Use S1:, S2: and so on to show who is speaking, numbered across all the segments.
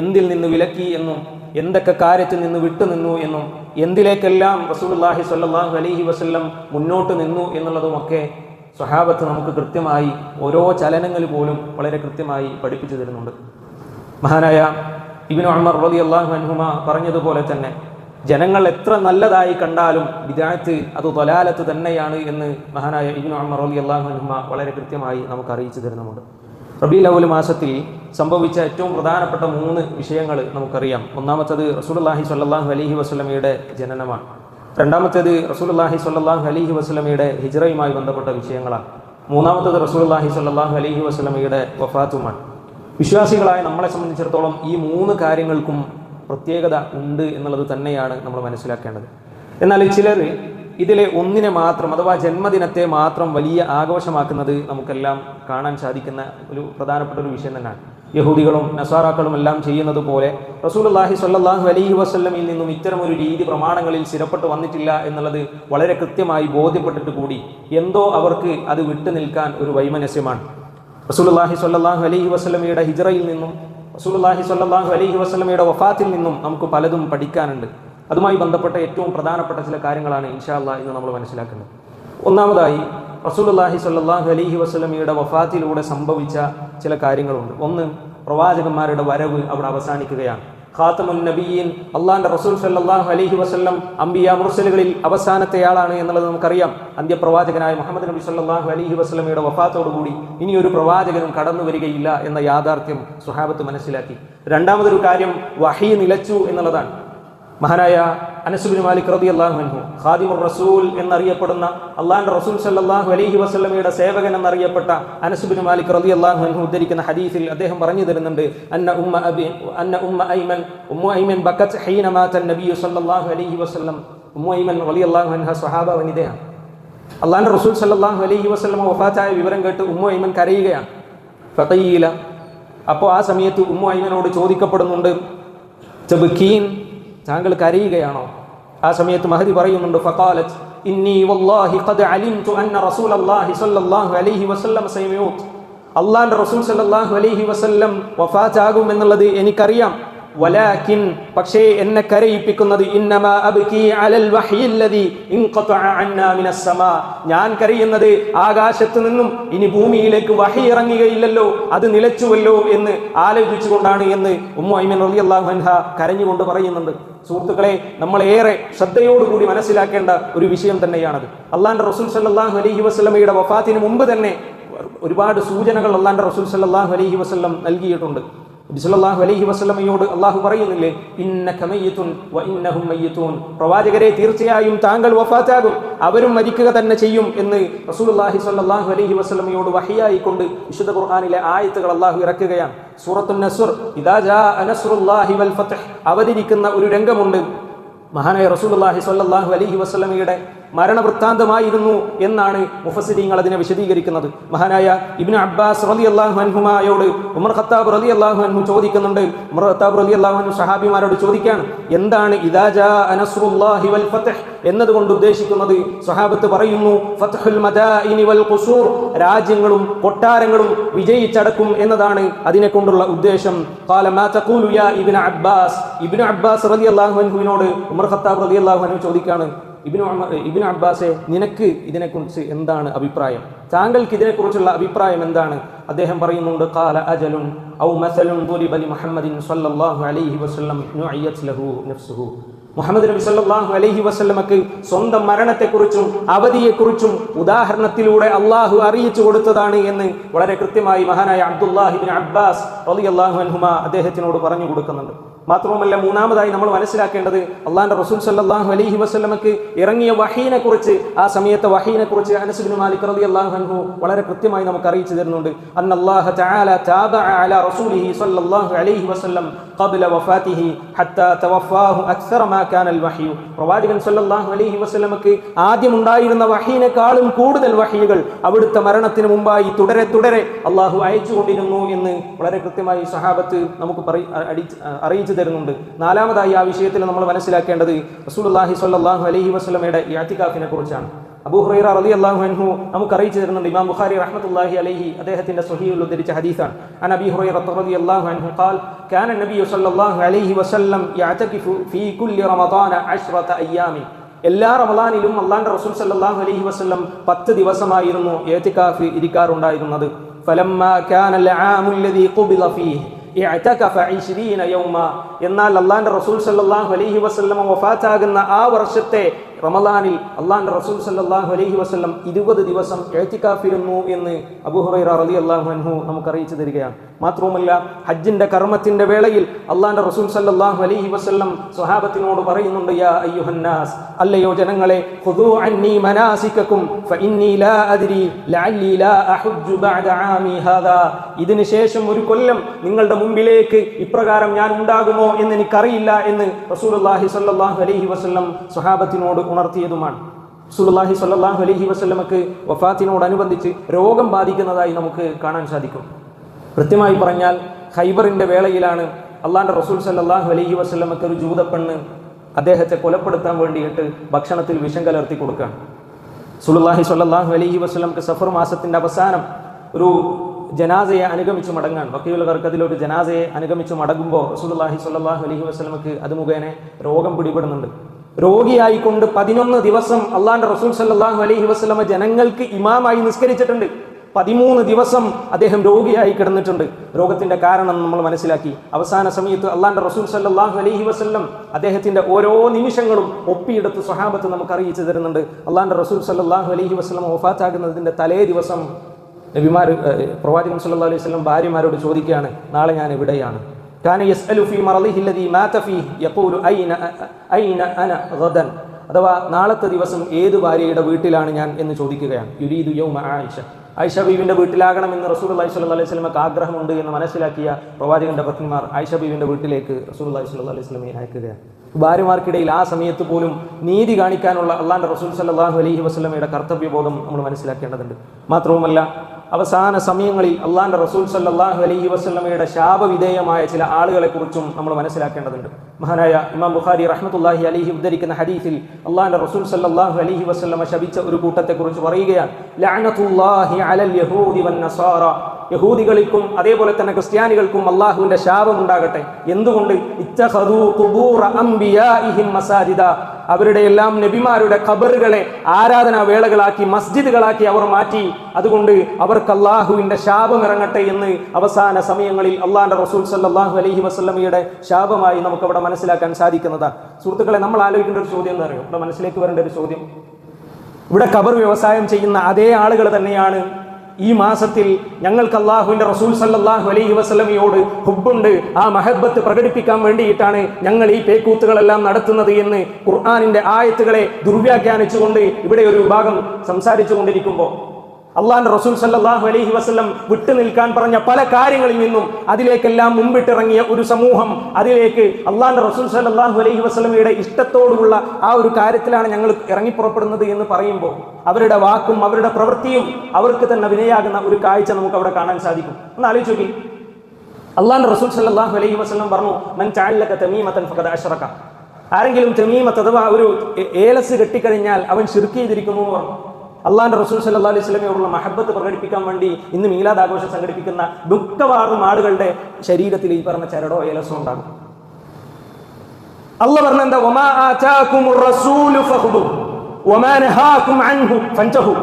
S1: എന്തിൽ നിന്ന് വിലക്കി എന്നും എന്തൊക്കെ കാര്യത്തിൽ നിന്ന് വിട്ടുനിന്നു എന്നും എന്തിലേക്കെല്ലാം റസൂലുള്ളാഹി സ്വല്ലല്ലാഹു അലഹി വസ്ല്ലം മുന്നോട്ട് നിന്നു എന്നുള്ളതുമൊക്കെ സ്വഹാബത്ത് നമുക്ക് കൃത്യമായി ഓരോ ചലനങ്ങൾ പോലും വളരെ കൃത്യമായി പഠിപ്പിച്ചു തരുന്നുണ്ട്. മഹാനായ ഇബിൻ അമർ റബി അള്ളാഹു അൻഹുമ പറഞ്ഞതുപോലെ തന്നെ ജനങ്ങൾ എത്ര നല്ലതായി കണ്ടാലും വിദായത്ത് അത് തൊലാലത്ത് തന്നെയാണ് എന്ന് മഹാനായ ഇബിൻ അമർ റബി അള്ളാഹു അൻഹുമ വളരെ കൃത്യമായി നമുക്ക് അറിയിച്ചു തരുന്നുമുണ്ട്. റബി ലൗൽ മാസത്തിൽ സംഭവിച്ച ഏറ്റവും പ്രധാനപ്പെട്ട മൂന്ന് വിഷയങ്ങൾ നമുക്കറിയാം. ഒന്നാമത്തത് റസൂലുള്ളാഹി സ്വല്ലല്ലാഹു അലഹി വസല്ലമയുടെ ജനനമാണ്. രണ്ടാമത്തേത് റസൂലുള്ളാഹി സ്വല്ലല്ലാഹു അലഹി വസല്ലമയുടെ ഹിജ്റയുമായി ബന്ധപ്പെട്ട വിഷയങ്ങളാണ്. മൂന്നാമത്തത് റസൂലുള്ളാഹി സ്വല്ലല്ലാഹു അലഹി വസല്ലമയുടെ വഫാത്തുമാണ്. വിശ്വാസികളായ നമ്മളെ സംബന്ധിച്ചിടത്തോളം ഈ മൂന്ന് കാര്യങ്ങൾക്കും പ്രത്യേകത ഉണ്ട് എന്നുള്ളത് തന്നെയാണ് നമ്മൾ മനസ്സിലാക്കേണ്ടത്. എന്നാൽ ചിലർ ഇതിലെ ഒന്നിനെ മാത്രം അഥവാ ജന്മദിനത്തെ മാത്രം വലിയ ആഘോഷമാക്കുന്നത് നമുക്കെല്ലാം കാണാൻ സാധിക്കുന്ന ഒരു പ്രധാനപ്പെട്ട ഒരു വിഷയം തന്നെയാണ്. യഹൂദികളും നസാറാക്കളും എല്ലാം ചെയ്യുന്നത് പോലെ റസൂലുള്ളാഹി സല്ലാഹു അലൈഹി വസ്ല്ലമിൽ നിന്നും ഇത്തരം ഒരു രീതി പ്രമാണങ്ങളിൽ സ്ഥിരപ്പെട്ട് വന്നിട്ടില്ല എന്നുള്ളത് വളരെ കൃത്യമായി ബോധ്യപ്പെട്ടിട്ട് കൂടി എന്തോ അവർക്ക് അത് വിട്ടു നിൽക്കാൻ ഒരു വൈമനസ്യമാണ്. റസൂലുള്ളാഹി സല്ലാഹു അലൈഹി വസല്ലമയുടെ ഹിജറയിൽ നിന്നും റസൂലുള്ളാഹി സല്ലാഹു അലൈഹി വസല്ലമയുടെ വഫാത്തിൽ നിന്നും നമുക്ക് പലതും പഠിക്കാനുണ്ട്. അതുമായി ബന്ധപ്പെട്ട ഏറ്റവും പ്രധാനപ്പെട്ട ചില കാര്യങ്ങളാണ് ഇൻഷാ അല്ലാ ഇന്ന് നമ്മൾ മനസ്സിലാക്കുന്നത്. ഒന്നാമതായി റസൂലുള്ളാഹി സ്വല്ലല്ലാഹു അലഹി വസ്ലമിയുടെ വഫാത്തിലൂടെ സംഭവിച്ച ചില കാര്യങ്ങളുണ്ട്. ഒന്ന് പ്രവാചകന്മാരുടെ വരവ് അവിടെ അവസാനിക്കുകയാണ്. ഖാത്തമുൻ നബിയീൻ അള്ളാഹിന്റെ റസൂൽ സല്ലാഹു അലഹി വസല്ലം അംബിയ മുർസലുകളിൽ അവസാനത്തെയാളാണ് എന്നുള്ളത് നമുക്കറിയാം. അന്ത്യപ്രവാചകനായ മുഹമ്മദ് നബി സല്ലാഹു അലൈഹി വസല്ലമയുടെ വഫാത്തോടുകൂടി ഇനി ഒരു പ്രവാചകനും കടന്നു വരികയില്ല എന്ന യാഥാർത്ഥ്യം സുഹാബത്ത് മനസ്സിലാക്കി. രണ്ടാമതൊരു കാര്യം വഹി നിലച്ചു എന്നുള്ളതാണ്. മഹാനായ അനസുബിൻ മാലിക് റബി അള്ളാഹു ഖാദിമുർ റസൂൽ എന്നറിയപ്പെടുന്ന അള്ളാന്റെ റസൂൽ സല്ലാഹു അലഹി വസല്ലമയുടെ സേവകൻ എന്നറിയപ്പെട്ട അനസുബിൻ മാലിക് റബി അള്ളാഹു ഉദ്ധരിക്കുന്ന ഹദീസിൽ അദ്ദേഹം പറഞ്ഞു തരുന്നുണ്ട് അന്ന ഉമ്മ അബി അന്ന ഉമ്മ ഐമൻ ഉമ്മ ഐമൻ ബക്കത്ത് ഹൈനമാൻ നബിയു സല്ലാഹു അലഹി വസ്ലം ഉമ്മ ഐമൻ വലി അള്ളാഹു അൻഹ സ്വഹാബ വനിതയാണ് അള്ളാന്റെ റസൂൽ സല്ലാഹു അലഹി വസല്ലമ വഫാത്തായ വിവരം കേട്ട് ഉമ്മ ഐമൻ കരയുകയാണ്. ഫതീല അപ്പോൾ ആ സമയത്ത് ഉമ്മ ഐമനോട് ചോദിക്കപ്പെടുന്നുണ്ട് ചബുക്കീൻ താങ്കൾ കരയുകയാണോ? ആ സമയത്ത് മഹദി പറയുന്നുണ്ട് ഫക്കാലത്ത് ഇന്നി വല്ലാഹി ഖദ് അലിംതു അന്ന റസൂലല്ലാഹി സ്വല്ലല്ലാഹു അലൈഹി വസല്ലം സയമൂത്ത് അള്ളാന്റെ റസൂൽ സല്ലല്ലാഹു അലൈഹി വസല്ലം വഫാത്താകും എന്നുള്ളത് എനിക്കറിയാം. വലാകിൻ പക്ഷേ എന്നെ കരയിപ്പിക്കുന്നത് ഇന്നമാ അബ്കി അലൽ വഹ്യില്ലദി ഇൻഖതഅ അന്നാ മിനസ് സമാ. ഞാൻ കരയുന്നത് ആകാശത്തു നിന്നും ഇനി ഭൂമിയിലേക്ക് വഹി ഇറങ്ങുകയില്ലല്ലോ അത് നിലച്ചുവല്ലോ എന്ന് ആലോചിച്ചുകൊണ്ടാണ് എന്ന് ഉമ്മു ഐമൻ റളിയല്ലാഹു അൻഹ കരഞ്ഞുകൊണ്ട് പറയുന്നുണ്ട്. സുഹൃത്തുക്കളെ നമ്മൾ ഏറെ ശ്രദ്ധയോടുകൂടി മനസ്സിലാക്കേണ്ട ഒരു വിഷയം തന്നെയാണത്. അള്ളാന്റെ റസൂൽ സല്ലല്ലാഹു അലഹി വസ്ലമയുടെ വഫാത്തിന് മുമ്പ് തന്നെ ഒരുപാട് സൂചനകൾ അള്ളാന്റെ റസൂൽ സല്ലല്ലാഹു അലഹി വസല്ലം നൽകിയിട്ടുണ്ട്. ബിസലല്ലാഹു അലൈഹി വസല്ലമയോട് അള്ളാഹു പറയുന്നില്ലേ ഇന്നഹും പ്രവാചകരെ തീർച്ചയായും താങ്കൾ വഫാത്താകും അവരും മരിക്കുക തന്നെ ചെയ്യും എന്ന് റസൂലുള്ളാഹി സ്വല്ലല്ലാഹു അലൈഹി വസല്ലമയോട് വഹിയായി കൊണ്ട് വിശുദ്ധ ഖുർആനിലെ ആയത്തുകൾ അള്ളാഹു ഇറക്കുകയാണ്. സൂറത്തുൻ നസുർ ഇദാ ജാ വൽ ഫത്ഹ്. അവതരിക്കുന്ന ഒരു രംഗമുണ്ട്. മഹാനായ റസൂലുള്ളാഹി സ്വല്ലല്ലാഹു അലൈഹി വസല്ലമയുടെ മരണവൃത്താന്തമായിരുന്നു എന്നാണ് മുഫസിദീങ്ങൾ അതിനെ വിശദീകരിക്കുന്നത്. മഹാനായ ഇബ്നു അബ്ബാസ് റലി അള്ളാഹു അൻഹുമായോട് ഉമർ ഖത്താബ് റലി അള്ളാഹു അൻഹു ചോദിക്കുന്നുണ്ട്. ഉമർ ഖത്താബ് റലി അള്ളാഹു അൻഹു സഹാബിമാരോട് ചോദിക്കുകയാണ് എന്താണ് ഇദാജാ വൽ എന്നതുകൊണ്ട് ഉദ്ദേശിക്കുന്നത്? സ്വഹാബത്ത് പറയുന്നു ഫത്ഹുൽ മദാഇനി വൽ രാജ്യങ്ങളും കൊട്ടാരങ്ങളും വിജയിച്ചടക്കും എന്നതാണ് അതിനെ കൊണ്ടുള്ള ഉദ്ദേശം യാ ഇബ്നു അബ്ബാസ്. ഇബ്നു അബ്ബാസ് റളിയല്ലാഹു അൻഹുവിനോട് ഉമർ ഖത്താബ് റളിയല്ലാഹു അൻഹു ചോദിക്കാണ് ഇബിനു ഇബിൻ അബ്ബാസെ നിനക്ക് ഇതിനെക്കുറിച്ച് എന്താണ് അഭിപ്രായം? താങ്കൾക്ക് ഇതിനെക്കുറിച്ചുള്ള അഭിപ്രായം എന്താണ്? അദ്ദേഹം പറയുന്നുണ്ട് കാല അജലുൻ ഔ മസലുൻ ദുരിബ ലി മുഹമ്മദിൻ സ്വല്ലല്ലാഹു അലൈഹി വസല്ലം നുഇയത് ലഹു മുഹമ്മദ് നബി സല്ലല്ലാഹു അലൈഹി വസല്ലമക്ക് സ്വന്തം മരണത്തെക്കുറിച്ചും അവധിയെക്കുറിച്ചും ഉദാഹരണത്തിലൂടെ അള്ളാഹു അറിയിച്ചു കൊടുത്തതാണ് എന്ന് വളരെ കൃത്യമായി മഹാനായ അബ്ദുല്ലാഹിബിൻ അബ്ബാസ് റളിയല്ലാഹു അൻഹുമ അദ്ദേഹത്തിനോട് പറഞ്ഞു കൊടുക്കുന്നുണ്ട്. മാത്രവുമല്ല മൂന്നാമതായി നമ്മൾ മനസ്സിലാക്കേണ്ടത് അള്ളാഹാന്റെ റസൂൽ സല്ലാഹു അലൈഹി വസ്ലമക്ക് ഇറങ്ങിയ വഹീനെ കുറിച്ച് ആ സമയത്തെ വഹീനെ കുറിച്ച് മാലിക് റളിയല്ലാഹു അൻഹു വളരെ കൃത്യമായി നമുക്ക് അറിയിച്ചു തരുന്നുണ്ട് തആല താബഅ റസൂലിഹി സല്ലല്ലാഹു അലൈഹി വസല്ലം ഖബ്ല وفاته حتى توفاه അക്സറ ما كان الوحي. പ്രവാചകൻ സല്ലല്ലാഹു അലൈഹി വസല്ലമക്ക് ആദ്യം ഉണ്ടായിരുന്ന വഹീനേക്കാളും കൂടുതൽ വഹീകൾ അവിടുത്തെ മരണത്തിന് മുമ്പായി തുടരെ തുടരെ അള്ളാഹു അയച്ചുകൊണ്ടിരുന്നു എന്ന് വളരെ കൃത്യമായി സഹാബത്ത് നമുക്ക് അറിയിച്ചു തരുന്നുണ്ട്. നാലാമതായി ആ വിഷയത്തിൽ നമ്മൾ മനസ്സിലാക്കേണ്ടത് റസൂലുള്ളാഹി സല്ലല്ലാഹു അലൈഹി വസല്ലമയുടെ ഇഅ്തികാഫിനെ കുറിച്ചാണ്. അബൂ ഹുറൈറ റളി അള്ളാഹു അൻഹു നമുക്ക് അറിയിച്ചു തരുന്നുണ്ട് ഇമാം ബുഖാരി റഹ്മത്തുള്ളാഹി അലൈഹി അദ്ദേഹത്തിന്റെ സ്വഹീൽ ഉദ്ധരിച്ച ഹദീസാണ് അൻ അബി ഹുറൈറ റളി അള്ളാഹു അൻഹു قال كان النبي صلى الله عليه وسلم يعتكف في كل رمضان عشرة أيام എല്ലാ റമദാനിലും അള്ളാന്റെ റസൂൽ സല്ലല്ലാഹു അലൈഹി വസല്ലം പത്ത് ദിവസമായിരുന്നു ഏത്തിക്കാഫ് ഇരിക്കാറുണ്ടായിരുന്നത് فلما كان العام الذي قبض فيه اعتكف 20 يوما എന്നാൽ അള്ളാന്റെ റസൂൽ സല്ലല്ലാഹു അലൈഹി വസല്ലം വഫാത്താകുന്ന ആ വർഷത്തെ റമദാനിൽ അള്ളാന്റെ റസൂൽ സല്ലാഹു അലഹി വസല്ലം ഇരുപത് ദിവസം എഴുത്തിക്കാഫിരുന്നു എന്ന് അബൂഹുറൈറ അലി അള്ളാഹു അൻഹു നമുക്ക് അറിയിച്ചു തരികയാണ്. മാത്രവുമല്ല ഹജ്ജിന്റെ കർമ്മത്തിന്റെ വേളയിൽ അള്ളാന്റെ റസൂൽ സല്ലാഹു അലഹി വസല്ലം സ്വഹാബത്തിനോട് പറയുന്നുണ്ട് യാ അയ്യുഹന്നാസ് അല്ലയോ ജനങ്ങളെ ഇതിനുശേഷം ഒരു കൊല്ലം നിങ്ങളുടെ മുമ്പിലേക്ക് ഇപ്രകാരം ഞാൻ ഉണ്ടാകുമോ എന്ന് എനിക്കറിയില്ല എന്ന് റസൂലുള്ളാഹി സല്ലാഹു അലൈഹി വസല്ലം സ്വഹാബത്തിനോട് ഉണർത്തിയതുമാണ്. റസൂലുള്ളാഹി സല്ലാഹു അലഹി വസ്ലമക്ക് വഫാത്തിനോടനുബന്ധിച്ച് രോഗം ബാധിക്കുന്നതായി നമുക്ക് കാണാൻ സാധിക്കും. കൃത്യമായി പറഞ്ഞാൽ ഹൈബറിന്റെ വേളയിലാണ് അള്ളാന്റെ റസൂൽ സല്ലാഹു അലഹി വസ്ലമക്ക് ഒരു ജൂതപ്പെണ്ണ് അദ്ദേഹത്തെ കൊലപ്പെടുത്താൻ വേണ്ടിയിട്ട് ഭക്ഷണത്തിൽ വിഷം കലർത്തി കൊടുക്കുകയാണ് സുലുല്ലാഹി സല്ലാഹു അലഹി വസ്ലമക്ക് സഫർ മാസത്തിന്റെ അവസാനം ഒരു ജനാസയെ അനുഗമിച്ച് മടങ്ങാൻ. വക്കീൽ കർക്കതിൽ ഒരു ജനാസയെ അനുഗമിച്ച് മടങ്ങുമ്പോൾ റസൂലുള്ളാഹി സ്വല്ലല്ലാഹു അലൈഹി വസല്ലമക്ക് അത് മുഖേന രോഗം പിടിപെടുന്നുണ്ട്. രോഗിയായിക്കൊണ്ട് പതിനൊന്ന് ദിവസം അള്ളാന്റെ റസൂൽ സല്ലാഹു അലൈഹി വസ്ലമ ജനങ്ങൾക്ക് ഇമാമായി നിസ്കരിച്ചിട്ടുണ്ട്. പതിമൂന്ന് ദിവസം അദ്ദേഹം രോഗിയായി കിടന്നിട്ടുണ്ട്. രോഗത്തിന്റെ കാരണം നമ്മൾ മനസ്സിലാക്കി. അവസാന സമയത്ത് അള്ളാന്റെ റസൂൽ സല്ലാഹു അലൈഹി വസ്ല്ലം അദ്ദേഹത്തിന്റെ ഓരോ നിമിഷങ്ങളും ഒപ്പിയെടുത്ത് സ്വഹാബത്ത് നമുക്ക് അറിയിച്ചു തരുന്നുണ്ട്. അള്ളാന്റെ റസൂൽ സല്ലാഹു അലൈഹി വസ്ലം ഒഫാത്താകുന്നതിന്റെ തലേ ദിവസം നബിമാർ പ്രവാചകൻ സല്ലാ അലൈഹി വസ്ലം ഭാര്യമാരോട് ചോദിക്കുകയാണ് നാളെ ഞാൻ എവിടെയാണ്? كان يسأل في مرضه الذي مات فيه يقول أين أين أنا غدا അഥവാ നാളത്തെ ദിവസം ഏത് ഭാര്യയുടെ വീട്ടിലാണ് ഞാൻ എന്ന് ചോദിക്കുകയാണ് യുരീദു യൗമ ആയിഷ ആയിഷ ബീവിന്റെ വീട്ടിലാകണമെന്ന് റസൂൽ അള്ളഹി സ്വല്ലല്ലാഹു അലൈഹി വസല്ലമക്ക് ആഗ്രഹമുണ്ട് എന്ന് മനസ്സിലാക്കിയ പ്രവാചകന്റെ പത്നിമാർ ആയിഷ ബീവിന്റെ വീട്ടിലേക്ക് റസൂൽ അള്ളഹി സ്വല്ലല്ലാഹു അലൈഹി വസല്ലമയെ അയക്കുകയാണ് ഭാര്യമാർക്കിടയിൽ ആ സമയത്ത് പോലും നീതി കാണിക്കാനുള്ള അള്ളാന്റെ റസൂൽ സല്ലല്ലാഹു അലൈഹി വസല്ലമയുടെ കർത്തവ്യബോധം നമ്മൾ മനസ്സിലാക്കേണ്ടതുണ്ട് മാത്രവുമല്ല അവസാന സമയങ്ങളിൽ അള്ളാഹാന്റെ റസൂൽ സല്ലാഹു അലൈഹി വസ്ലമയുടെ ശാപവിധേയമായ ചില ആളുകളെ കുറിച്ചും നമ്മൾ മനസ്സിലാക്കേണ്ടതുണ്ട്. മഹാനായ ഇമാം ബുഖാരി റഹ്മത്തുള്ളാഹി അലഹി ഉദ്ധരിക്കുന്ന ഹദീസിൽ അള്ളാഹാന്റെ റസൂൽ സല്ലാഹു അലഹി വസ്ലമ ശപിച്ച ഒരു കൂട്ടത്തെ കുറിച്ച് പറയുകയാണ് യഹൂദികൾക്കും അതേപോലെ തന്നെ ക്രിസ്ത്യാനികൾക്കും അള്ളാഹുവിന്റെ ശാപം ഉണ്ടാകട്ടെ എന്തുകൊണ്ട് അവരുടെ എല്ലാം നബിമാരുടെ ഖബറുകളെ ആരാധനാ വേളകളാക്കി മസ്ജിദുകളാക്കി അവർ മാറ്റി. അതുകൊണ്ട് അവർക്ക് അള്ളാഹുവിന്റെ ശാപം ഇറങ്ങട്ടെ എന്ന് അവസാന സമയങ്ങളിൽ അള്ളാഹിന്റെ റസൂൽ സല്ലാഹു അലഹി വസ്ലമിയുടെ ശാപമായി നമുക്ക് അവിടെ മനസ്സിലാക്കാൻ സാധിക്കുന്നതാണ്. സുഹൃത്തുക്കളെ നമ്മൾ ആലോചിക്കേണ്ട ഒരു ചോദ്യം എന്ന് അറിയോ നമ്മുടെ മനസ്സിലേക്ക് വരേണ്ട ഒരു ചോദ്യം. ഇവിടെ കബർ വ്യവസായം ചെയ്യുന്ന അതേ ആളുകൾ തന്നെയാണ് ഈ മാസത്തിൽ ഞങ്ങൾക്ക് അള്ളാഹുവിന്റെ റസൂൽ സല്ലാഹു അലൈഹി വസ്ലമിയോട് ഹുബുണ്ട് ആ മഹബത്ത് പ്രകടിപ്പിക്കാൻ വേണ്ടിയിട്ടാണ് ഞങ്ങൾ ഈ പേക്കൂത്തുകളെല്ലാം നടത്തുന്നത് എന്ന് ഖുർആാനിന്റെ ആയത്തുകളെ ദുർവ്യാഖ്യാനിച്ചുകൊണ്ട് ഇവിടെ ഒരു വിഭാഗം സംസാരിച്ചു കൊണ്ടിരിക്കുമ്പോൾ അള്ളാന്റെ റസൂൽ സല്ലാഹു അലൈഹി വസ്ലം വിട്ടു നിൽക്കാൻ പറഞ്ഞ പല കാര്യങ്ങളിൽ നിന്നും അതിലേക്കെല്ലാം മുമ്പിട്ടിറങ്ങിയ ഒരു സമൂഹം അതിലേക്ക് അള്ളാഹാൻ റസൂൽ സല്ലാഹു അലൈഹി വസല്ലമയുടെ ഇഷ്ടത്തോടുള്ള ആ ഒരു കാര്യത്തിലാണ് ഞങ്ങൾ ഇറങ്ങിപ്പുറപ്പെടുന്നത് എന്ന് പറയുമ്പോൾ അവരുടെ വാക്കും അവരുടെ പ്രവൃത്തിയും അവർക്ക് തന്നെ വിനയാകുന്ന ഒരു കാഴ്ച നമുക്ക് അവിടെ കാണാൻ സാധിക്കും. ഒന്ന് ആലോചിച്ച് നോക്കി. അള്ളാഹാൻ റസൂൽ സല്ലാഹു അലൈഹി വസ്ലം പറഞ്ഞു മൻ ചാലക തെമീമത്തൻ അശ്റക. ആരെങ്കിലും തെമീമത്ത് അഥവാ ഒരു ഏലസ് കെട്ടിക്കഴിഞ്ഞാൽ അവൻ ശിർക്ക് ചെയ്തിരിക്കുന്നു എന്ന് പറഞ്ഞു. അള്ളാന്റെ റസൂൽ സല്ലാ അലൈഹി സ്വലമയോടുള്ള മഹബത്ത് പ്രകടിപ്പിക്കാൻ വേണ്ടി ഇന്ന് മീലാദ് ആഘോഷം സംഘടിപ്പിക്കുന്ന മിക്കവാറും ആളുകളുടെ ശരീരത്തിൽ ഈ പറഞ്ഞ ചരടോ ഏലസോ ഉണ്ടാകും. അള്ള പറഞ്ഞ എന്താ? ഫൻതഹു.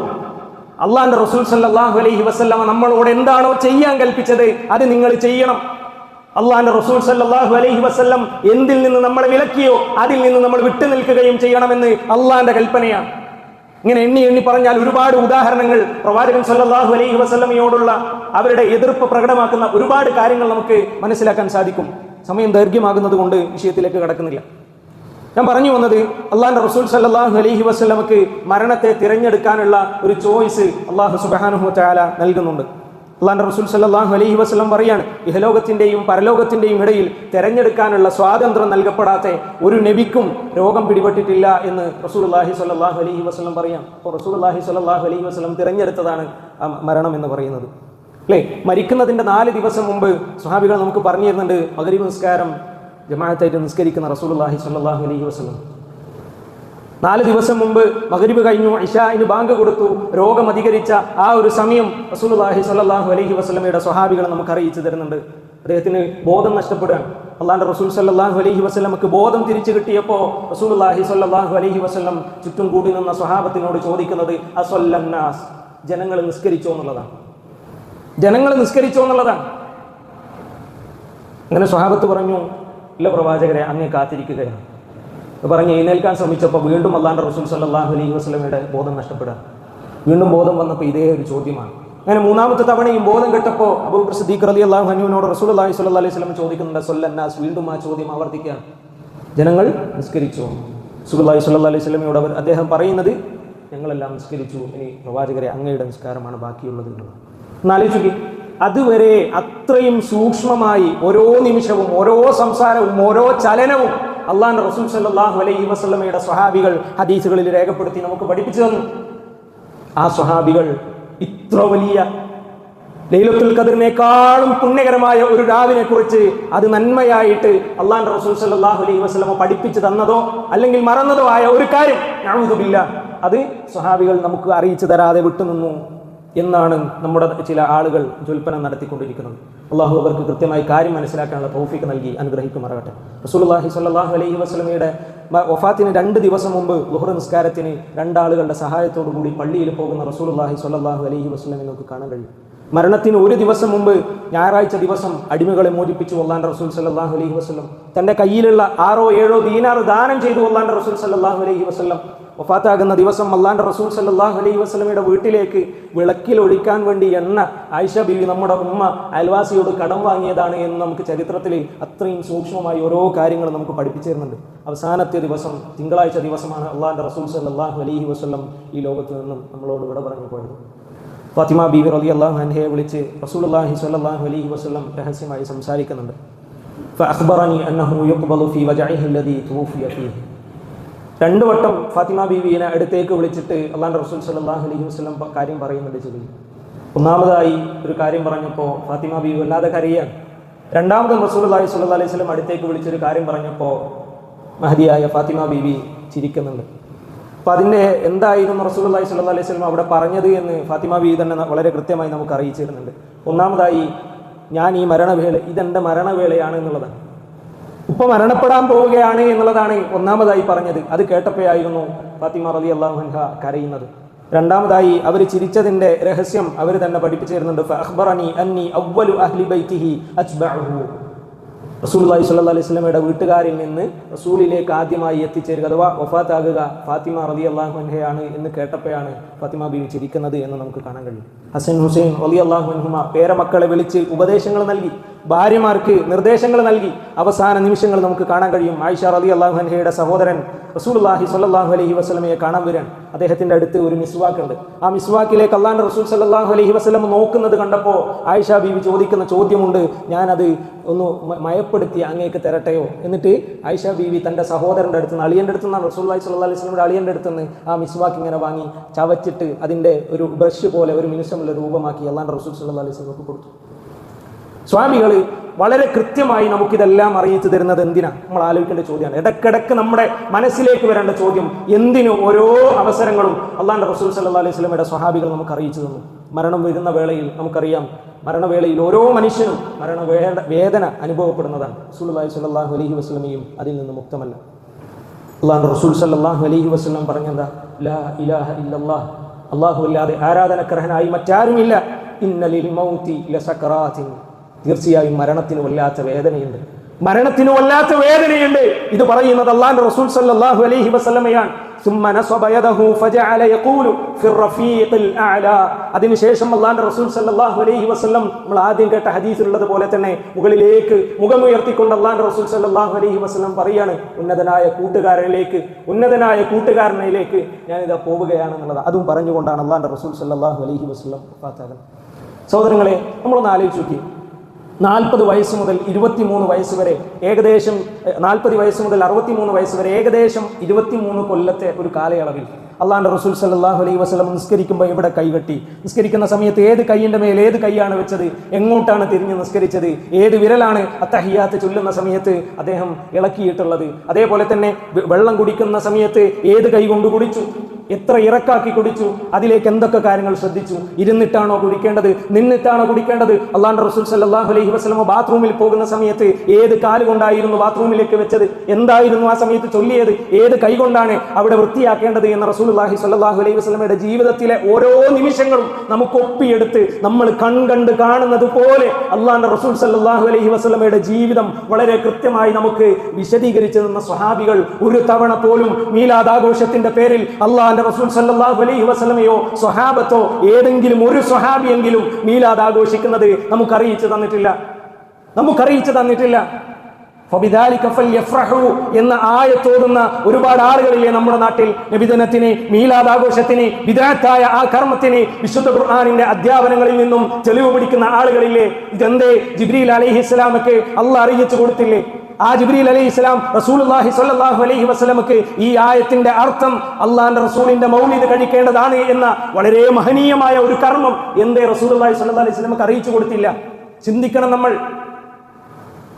S1: അള്ളാന്റെ റസൂൽ സല്ലാഹു അലൈഹി വസ്ലമ നമ്മളോട് എന്താണോ ചെയ്യാൻ കൽപ്പിച്ചത് അത് നിങ്ങൾ ചെയ്യണം. അള്ളാന്റെ റസൂൽ സല്ലാഹു അലൈഹി വസല്ലം എന്തിൽ നിന്ന് നമ്മളെ വിലക്കിയോ അതിൽ നിന്ന് നമ്മൾ വിട്ടു നിൽക്കുകയും ചെയ്യണമെന്ന് അള്ളാന്റെ കൽപ്പനയാണ്. ഇങ്ങനെ എണ്ണി എണ്ണി പറഞ്ഞാൽ ഒരുപാട് ഉദാഹരണങ്ങൾ പ്രവാചകൻ സല്ലാഹു അലൈഹി വസ്ലമയോടുള്ള അവരുടെ എതിർപ്പ് പ്രകടമാക്കുന്ന ഒരുപാട് കാര്യങ്ങൾ നമുക്ക് മനസ്സിലാക്കാൻ സാധിക്കും. സമയം ദൈർഘ്യമാകുന്നത് കൊണ്ട് വിഷയത്തിലേക്ക് കടക്കുന്നില്ല. ഞാൻ പറഞ്ഞു വന്നത് അള്ളാന്റെ റസൂൽ സല്ലാഹു അലൈഹി വസ്ലമക്ക് മരണത്തെ തിരഞ്ഞെടുക്കാനുള്ള ഒരു ചോയ്സ് അള്ളാഹു സുബാനുഹു ചാല നൽകുന്നുണ്ട്. അള്ളാന്റെ റസൂൽ സല്ലാഹു അലൈഹി വസ്ലം പറയാണ് ഇഹലോകത്തിന്റെയും പരലോകത്തിന്റെയും ഇടയിൽ തെരഞ്ഞെടുക്കാനുള്ള സ്വാതന്ത്ര്യം നൽകപ്പെടാത്ത ഒരു നബിക്കും രോഗം പിടിപെട്ടിട്ടില്ല എന്ന് റസൂൽ അള്ളാഹി സല്ലാഹു അലൈഹി വസ്ലം പറയാം അപ്പോൾ റസൂൽ അള്ളാഹി സല്ലാഹു അലൈഹി വസ്ലം തിരഞ്ഞെടുത്തതാണ് ആ മരണം എന്ന് പറയുന്നത്. അല്ലേ? മരിക്കുന്നതിന്റെ നാല് ദിവസം മുമ്പ് സ്വഹാബികൾ നമുക്ക് പറഞ്ഞു തരുന്നുണ്ട് നമസ്കാരം ജമാഅത്തായിട്ട് നിസ്കരിക്കുന്ന റസൂൽ അള്ളാഹി സല്ലാഹു അലൈഹി വസല്ലം. നാല് ദിവസം മുമ്പ് മകരിബ് കഴിഞ്ഞു ഇഷായിന് ബാങ്ക് കൊടുത്തു. രോഗം അധികരിച്ച ആ ഒരു സമയം റസൂലുള്ളാഹി സ്വല്ലല്ലാഹു അലൈഹി വസല്ലമയുടെ സ്വഹാബികളെ നമുക്ക് അറിയിച്ചു തരുന്നുണ്ട്. അദ്ദേഹത്തിന് ബോധം നഷ്ടപ്പെടുകയാണ്. അള്ളാന്റെ റസൂൽ സല്ലാഹു അലൈഹി വസ്ലമക്ക് ബോധം തിരിച്ചു കിട്ടിയപ്പോൾ റസൂലുള്ളാഹി സ്വല്ലല്ലാഹു അലൈഹി വസല്ലം ചുറ്റും കൂടി നിന്ന സ്വഹാബത്തിനോട് ചോദിക്കുന്നത് അസൊല്ലാസ് ജനങ്ങൾ നിസ്കരിച്ചോ എന്നുള്ളതാണ്. ജനങ്ങൾ നിസ്കരിച്ചോ എന്നുള്ളതാണ്. അങ്ങനെ സ്വഹാബത്ത് പറഞ്ഞു ഇല്ല പ്രവാചകരെ അങ്ങേ കാത്തിരിക്കുകയാണ്. പറഞ്ഞ് എഴുന്നേൽക്കാൻ ശ്രമിച്ചപ്പോൾ വീണ്ടും അള്ളാന്റെ റസൂൽ സല്ലാഹു അലൈഹി വസ്ലമയുടെ ബോധം നഷ്ടപ്പെടുക. വീണ്ടും ബോധം വന്നപ്പോൾ ഇതേ ഒരു ചോദ്യമാണ്. അങ്ങനെ മൂന്നാമത്തെ തവണയും ബോധം കെട്ടപ്പോൾ അബൂബക്കർ സിദ്ദീഖ് അലി അള്ളാഹു ഹനുവിനോട് റസൂൽ അള്ളാഹി സ്വല്ലാ അലൈഹി സ്വലം ചോദിക്കുന്നുണ്ട് സൊല്ലന്നാസ് വീണ്ടും ആ ചോദ്യം ആവർത്തിക്കുകയാണ് ജനങ്ങൾ നിസ്കരിച്ചു. സുഖല്ലാഹി സ്വല്ലാ അലൈഹി സ്വലമയോട് അവർ അദ്ദേഹം പറയുന്നത് ഞങ്ങളെല്ലാം നിസ്കരിച്ചു. ഇനി പ്രവാചകരെ അങ്ങയുടെ നിസ്കാരമാണ് ബാക്കിയുള്ളത് എന്നുള്ളത് അതുവരെ അത്രയും സൂക്ഷ്മമായി ഓരോ നിമിഷവും ഓരോ സംസാരവും ഓരോ ചലനവും അള്ളാഹ് റസൂൽ സല്ലാഹു അലൈഹി വസ്ലമയുടെ സ്വഹാബികൾ ഹദീസുകളിൽ രേഖപ്പെടുത്തി നമുക്ക് പഠിപ്പിച്ചു തന്നു. ആ സ്വഹാബികൾ ഇത്ര വലിയ ലൈലത്തുൽ ഖദറിനേക്കാളും പുണ്യകരമായ ഒരു രാവിനെ കുറിച്ച് അത് നന്മയായിട്ട് അള്ളാഹ് റസൂൽ സല്ലാഹു അലൈഹി വസ്ലമ പഠിപ്പിച്ചു തന്നതോ അല്ലെങ്കിൽ മറന്നതോ ആയ ഒരു കാര്യം ഞാൻ അത് സ്വഹാബികൾ നമുക്ക് അറിയിച്ചു തരാതെ വിട്ടുനിന്നു. എന്നാണ് നമ്മുടെ ചില ആളുകൾ ജുൽപ്പനം നടത്തിക്കൊണ്ടിരിക്കുന്നത്. അള്ളാഹു അവർക്ക് കൃത്യമായി കാര്യം മനസ്സിലാക്കാനുള്ള തൗഫീക്ക് നൽകി അനുഗ്രഹിക്കുമാറാകട്ടെ. റസൂലുള്ളാഹി സ്വല്ലല്ലാഹു അലൈഹി വസല്ലമയുടെ വഫാത്തിന് രണ്ട് ദിവസം മുമ്പ് ലുഹർ നിസ്കാരത്തിന് രണ്ടാളുകളുടെ സഹായത്തോടു കൂടി പള്ളിയിൽ പോകുന്ന റസൂലുള്ളാഹി സ്വല്ലല്ലാഹു അലൈഹി വസ്ലമിനെ നമുക്ക് കാണാൻ കഴിയും. മരണത്തിന് ഒരു ദിവസം മുമ്പ് ഞായറാഴ്ച ദിവസം അടിമകളെ മോചിപ്പിച്ചു ഒല്ലാൻ റസൂൽ സല്ലാഹു അലൈഹി വസ്ലം തന്റെ കയ്യിലുള്ള ആറോ ഏഴോ ദീനാറ് ദാനം ചെയ്തു ഒല്ലാൻ റസൂൽ സല്ലാഹു അലൈഹി വസല്ലം. വഫാത്താകുന്ന ദിവസം അള്ളാന്റെ റസൂൽ സല്ലല്ലാഹു അലൈഹി വസല്ലമയുടെ വീട്ടിലേക്ക് വിളക്കിൽ ഒഴിക്കാൻ വേണ്ടി എണ്ണ ആയിഷ ബിവി നമ്മുടെ ഉമ്മ അയൽവാസിയോട് കടം വാങ്ങിയതാണ് എന്ന് നമുക്ക് ചരിത്രത്തിൽ അത്രയും സൂക്ഷ്മമായി ഓരോ കാര്യങ്ങൾ നമുക്ക് പഠിപ്പിച്ചു തരുന്നുണ്ട് അവസാനത്തെ ദിവസം തിങ്കളാഴ്ച ദിവസമാണ് അള്ളാന്റെ റസൂൽ സല്ലല്ലാഹു അലൈഹി വസല്ലം ഈ ലോകത്ത് നിന്നും നമ്മളോട് വിട പറഞ്ഞു പോയത് ഫാത്തിമ ബീവി റലി അള്ളാഹു അൻഹയെ വിളിച്ച് റസൂലുള്ളാഹി സ്വല്ലല്ലാഹു അലൈഹി വസല്ലം രഹസ്യമായി സംസാരിക്കുന്നുണ്ട് فأخبرني أنه يقبض في وجعه الذي توفي فيه രണ്ടു വട്ടം ഫാത്തിമ ബീവിയെ അടുത്തേക്ക് വിളിച്ചിട്ട് അള്ളാഹ് റസൂൽ സല്ലല്ലാഹു അലൈഹി വസ്ലം കാര്യം പറയുന്നുണ്ട് ചെയ്തു. ഒന്നാമതായി ഒരു കാര്യം പറഞ്ഞപ്പോൾ ഫാത്തിമ ബീവി വല്ലാതെ കരയാണ്. രണ്ടാമതും റസൂൽ അള്ളാഹി സ്വല്ലല്ലാഹു അലൈഹി വസല്ലം അടുത്തേക്ക് വിളിച്ചൊരു കാര്യം പറഞ്ഞപ്പോൾ മഹദിയായ ഫാത്തിമ ബീവി ചിരിക്കുന്നുണ്ട്. അപ്പം അതിന്റെ എന്തായിരുന്നു റസൂൽ അള്ളാഹി സ്വല്ലല്ലാഹു അലൈഹി വസല്ലം അവിടെ പറഞ്ഞത് എന്ന് ഫാത്തിമ ബീവി തന്നെ വളരെ കൃത്യമായി നമുക്ക് അറിയിച്ചു തരുന്നുണ്ട് ഒന്നാമതായി ഞാൻ ഈ മരണവേള ഇതെന്റെ മരണവേളയാണ് എന്നുള്ളതാണ്. ഉപ്പ മരണപ്പെടാൻ പോവുകയാണ് എന്നുള്ളതാണ് ഒന്നാമതായി പറഞ്ഞത്. അത് കേട്ടപ്പോഴായിരുന്നു ഫാത്തിമ റലി അള്ളാഹു അൻഹ കരയുന്നത്. രണ്ടാമതായി അവർ ചിരിച്ചതിന്റെ രഹസ്യം അവർ തന്നെ പഠിപ്പിച്ചു തരുന്നുണ്ട്. അഖ്ബറനി അന്നി അവ്വലു അഹ്ലി ബൈത്തിഹി അലൈഹി വീട്ടുകാരിൽ നിന്ന് റസൂലിലേക്ക് ആദ്യമായി എത്തിച്ചേരുക അഥവാ വഫാത്താകുക ഫാത്തിമ റലി അള്ളാഹു അൻഹയാണ് എന്ന് കേട്ടപ്പോഴാണ് ഫാത്തിമ ബീവി ചിരിക്കുന്നത് എന്ന് നമുക്ക് കാണാൻ കഴിയും. ഹസൻ ഹുസൈൻ റലി അള്ളാഹു അൻഹുമ പേരമക്കളെ വിളിച്ച് ഉപദേശങ്ങൾ നൽകി. ഭാര്യമാർക്ക് നിർദ്ദേശങ്ങൾ നൽകി അവസാന നിമിഷങ്ങൾ നമുക്ക് കാണാൻ കഴിയും. ആയിഷ റലി അള്ളാഹു അൻഹയുടെ സഹോദരൻ റസൂലുള്ളാഹി സ്വല്ലല്ലാഹു അലഹി വസ്ലമയെ കാണാൻ വരാൻ അദ്ദേഹത്തിന്റെ അടുത്ത് ഒരു മിസ്വാക്ക് ഉണ്ട്. ആ മിസ്വാക്കിലേക്ക് അള്ളാഹ് റസൂൽ സല്ലാഹു അലഹി വസ്ലം നോക്കുന്നത് കണ്ടപ്പോൾ ആയിഷ ബീവി ചോദിക്കുന്ന ചോദ്യമുണ്ട് ഞാനത് ഒന്ന് മയപ്പെടുത്തി അങ്ങേക്ക് തരട്ടെയോ? എന്നിട്ട് ആയിഷ ബീവി തന്റെ സഹോദരന്റെ അടുത്ത് നിന്ന് അളിയന്റെ അടുത്ത് നിന്നാണ് റസൂൽ അലൈഹി സ്വല്ലല്ലാഹു അലൈഹി വസല്ലമയുടെ അളിയന്റെ അടുത്ത് നിന്ന് ആ മിസ്വാക്ക് ഇങ്ങനെ വാങ്ങി ചവച്ചിട്ട് അതിന്റെ ഒരു ബ്രഷ് പോലെ ഒരു മിനുസമുള്ള രൂപമാക്കി അള്ളാഹ് റസൂൽ സല്ലാ അലൈഹി വസല്ലമക്ക് കൊടുത്തു. സ്വാമികൾ വളരെ കൃത്യമായി നമുക്കിതെല്ലാം അറിയിച്ചു തരുന്നത് എന്തിനാ? നമ്മൾ ആലോചിക്കേണ്ട ചോദ്യമാണ്. ഇടക്കിടക്ക് നമ്മുടെ മനസ്സിലേക്ക് വരേണ്ട ചോദ്യം എന്തിനു ഓരോ അവസരങ്ങളും അള്ളാന്റെ റസൂൽ സല്ലാ അലൈഹി സ്വലമയുടെ സ്വഹാബികൾ നമുക്ക് അറിയിച്ചു തന്നു. മരണം വരുന്ന വേളയിൽ നമുക്കറിയാം മരണവേളയിൽ ഓരോ മനുഷ്യനും മരണ വേദന അനുഭവപ്പെടുന്നതാണ്. റസൂൽ അലൈഹി സ്വല്ലാഹു അലൈഹി വസ്ലമയും അതിൽ നിന്ന് മുക്തമല്ല. അള്ളാഹു റസൂൽ സല്ലാഹു അലൈഹി വസ്ലം പറഞ്ഞെന്താ? ലാ ഇലാഹ ഇല്ലല്ലാഹ്. അള്ളാഹു അല്ലാതെ ആരാധനക്കർഹനായി മറ്റാരുമില്ല. ഇന്നലിൽ മൗതി ലസക്കറാത്തിൻ തീർച്ചയായും മരണത്തിന് വല്ലാത്ത വേദനയുണ്ട്. മരണത്തിന് വല്ലാത്ത വേദനയുണ്ട്. ഇത് പറയുന്നത് അള്ളാന്റെ റസൂൽ സല്ലല്ലാഹു അലൈഹി വസല്ലമയാണ്. അതിനുശേഷം അള്ളാന്റെ റസൂൽ സല്ലല്ലാഹു അലൈഹി വസല്ലം നമ്മൾ ആദ്യം കേട്ട ഹദീസിലുള്ളത് പോലെ തന്നെ മുകളിലേക്ക് മുഖമുയർത്തിക്കൊണ്ട് അള്ളാന്റെ റസൂൽ സല്ലല്ലാഹു അലൈഹി വസല്ലം പറയാണ് ഉന്നതനായ കൂട്ടുകാരനിലേക്ക് ഉന്നതനായ കൂട്ടുകാരനിലേക്ക് ഞാനിതാ പോവുകയാണെന്നുള്ളത്. അതും പറഞ്ഞുകൊണ്ടാണ് അള്ളാന്റെ റസൂൽ സല്ലല്ലാഹു അലൈഹി വസല്ലം സഹോദരങ്ങളെ നമ്മളൊന്ന് ആലോചിച്ചു നോക്കി നാൽപ്പത് വയസ്സ് മുതൽ ഇരുപത്തിമൂന്ന് വയസ്സ് വരെ ഏകദേശം നാൽപ്പത് വയസ്സ് മുതൽ അറുപത്തിമൂന്ന് വയസ്സ് വരെ ഏകദേശം ഇരുപത്തിമൂന്ന് കൊല്ലത്തെ ഒരു കാലയളവിൽ അള്ളാന്റെ റസൂൽ സല്ലാഹു അലൈഹി വസ്ലം നിസ്കരിക്കുമ്പോൾ ഇവിടെ കൈകെട്ടി നിസ്കരിക്കുന്ന സമയത്ത് ഏത് കൈയിന്റെ മേൽ ഏത് കൈയാണ് വെച്ചത് എങ്ങോട്ടാണ് തിരിഞ്ഞ് നിസ്കരിച്ചത് ഏത് വിരലാണ് അത്തഹിയാത്ത് ചൊല്ലുന്ന സമയത്ത് അദ്ദേഹം ഇളക്കിയിട്ടുള്ളത്. അതേപോലെ തന്നെ വെള്ളം കുടിക്കുന്ന സമയത്ത് ഏത് കൈ കൊണ്ട് കുടിച്ചു? എത്ര ഇറക്കാക്കി കുടിച്ചു? അതിലേക്ക് എന്തൊക്കെ കാര്യങ്ങൾ ശ്രദ്ധിച്ചു? ഇരുന്നിട്ടാണോ കുടിക്കേണ്ടത്? നിന്നിട്ടാണോ കുടിക്കേണ്ടത്? അള്ളാന്റെ റസൂൽ സല്ലാഹു അലൈഹി വസ്ലമ ബാത്റൂമിൽ പോകുന്ന സമയത്ത് ഏത് കാൽ കൊണ്ടായിരുന്നു ബാത്റൂമിലേക്ക് വെച്ചത്? എന്തായിരുന്നു ആ സമയത്ത് ചൊല്ലിയത്? ഏത് കൈ കൊണ്ടാണ് അവിടെ വൃത്തിയാക്കേണ്ടത് എന്ന റസൂൽ അള്ളാഹി സല്ലാഹു അലൈഹി വസ്ലമയുടെ ജീവിതത്തിലെ ഓരോ നിമിഷങ്ങളും നമുക്ക് ഒപ്പിയെടുത്ത് നമ്മൾ കൺകണ്ട് കാണുന്നത് പോലെ അള്ളാന്റെ റസൂൽ സല്ലാഹു അലൈഹി വസ്ലമയുടെ ജീവിതം വളരെ കൃത്യമായി നമുക്ക് വിശദീകരിച്ചു തന്ന സ്വഹാബികൾ ഒരു തവണ പോലും മീലാദാഘോഷത്തിന്റെ പേരിൽ അള്ളാന്റെ റസൂൽ സല്ലാഹു അലൈഹി വസ്ലമയോ സ്വഹാബത്തോ ഏതെങ്കിലും ഒരു സ്വഹാബിയെങ്കിലും മീലാദ് ആഘോഷിക്കുന്നത് നമുക്ക് അറിയിച്ചു തന്നിട്ടില്ല. നമുക്കറിയിച്ചു തന്നിട്ടില്ല. എന്ന ആയത്തോടുന്ന ഒരുപാട് ആളുകളില്ലേ നമ്മുടെ നാട്ടിൽ? നബിദിനത്തിന് മീലാദാഘോഷത്തിന് വിദഗ്ധായ ആ കർമ്മത്തിന് വിശുദ്ധ ഖുർആാനിന്റെ അധ്യാപനങ്ങളിൽ നിന്നും തെളിവ് പിടിക്കുന്ന ആളുകളില്ലേ? ഇതെന്തേ? ജിബ്രീൽ അലഹി ഇസ്ലാമൊക്കെ അള്ള അറിയിച്ചു കൊടുത്തില്ലേ? ആ ജിബ്രീൽ അലൈഹി ഇസ്ലാം റസൂലുള്ളാഹി സ്വല്ലല്ലാഹു അലൈഹി വസല്ലമക്ക് ഈ ആയത്തിന്റെ അർത്ഥം അള്ളാഹിന്റെ റസൂലിന്റെ മൗലിദ് കഴിക്കേണ്ടതാണ് എന്ന വളരെ മഹനീയമായ ഒരു കർമ്മം എന്തേ റസൂൽ അള്ളാഹി സ്വല്ലല്ലാഹു അലൈഹി വസല്ലമക്ക് അറിയിച്ചു കൊടുത്തില്ല. ചിന്തിക്കണം നമ്മൾ.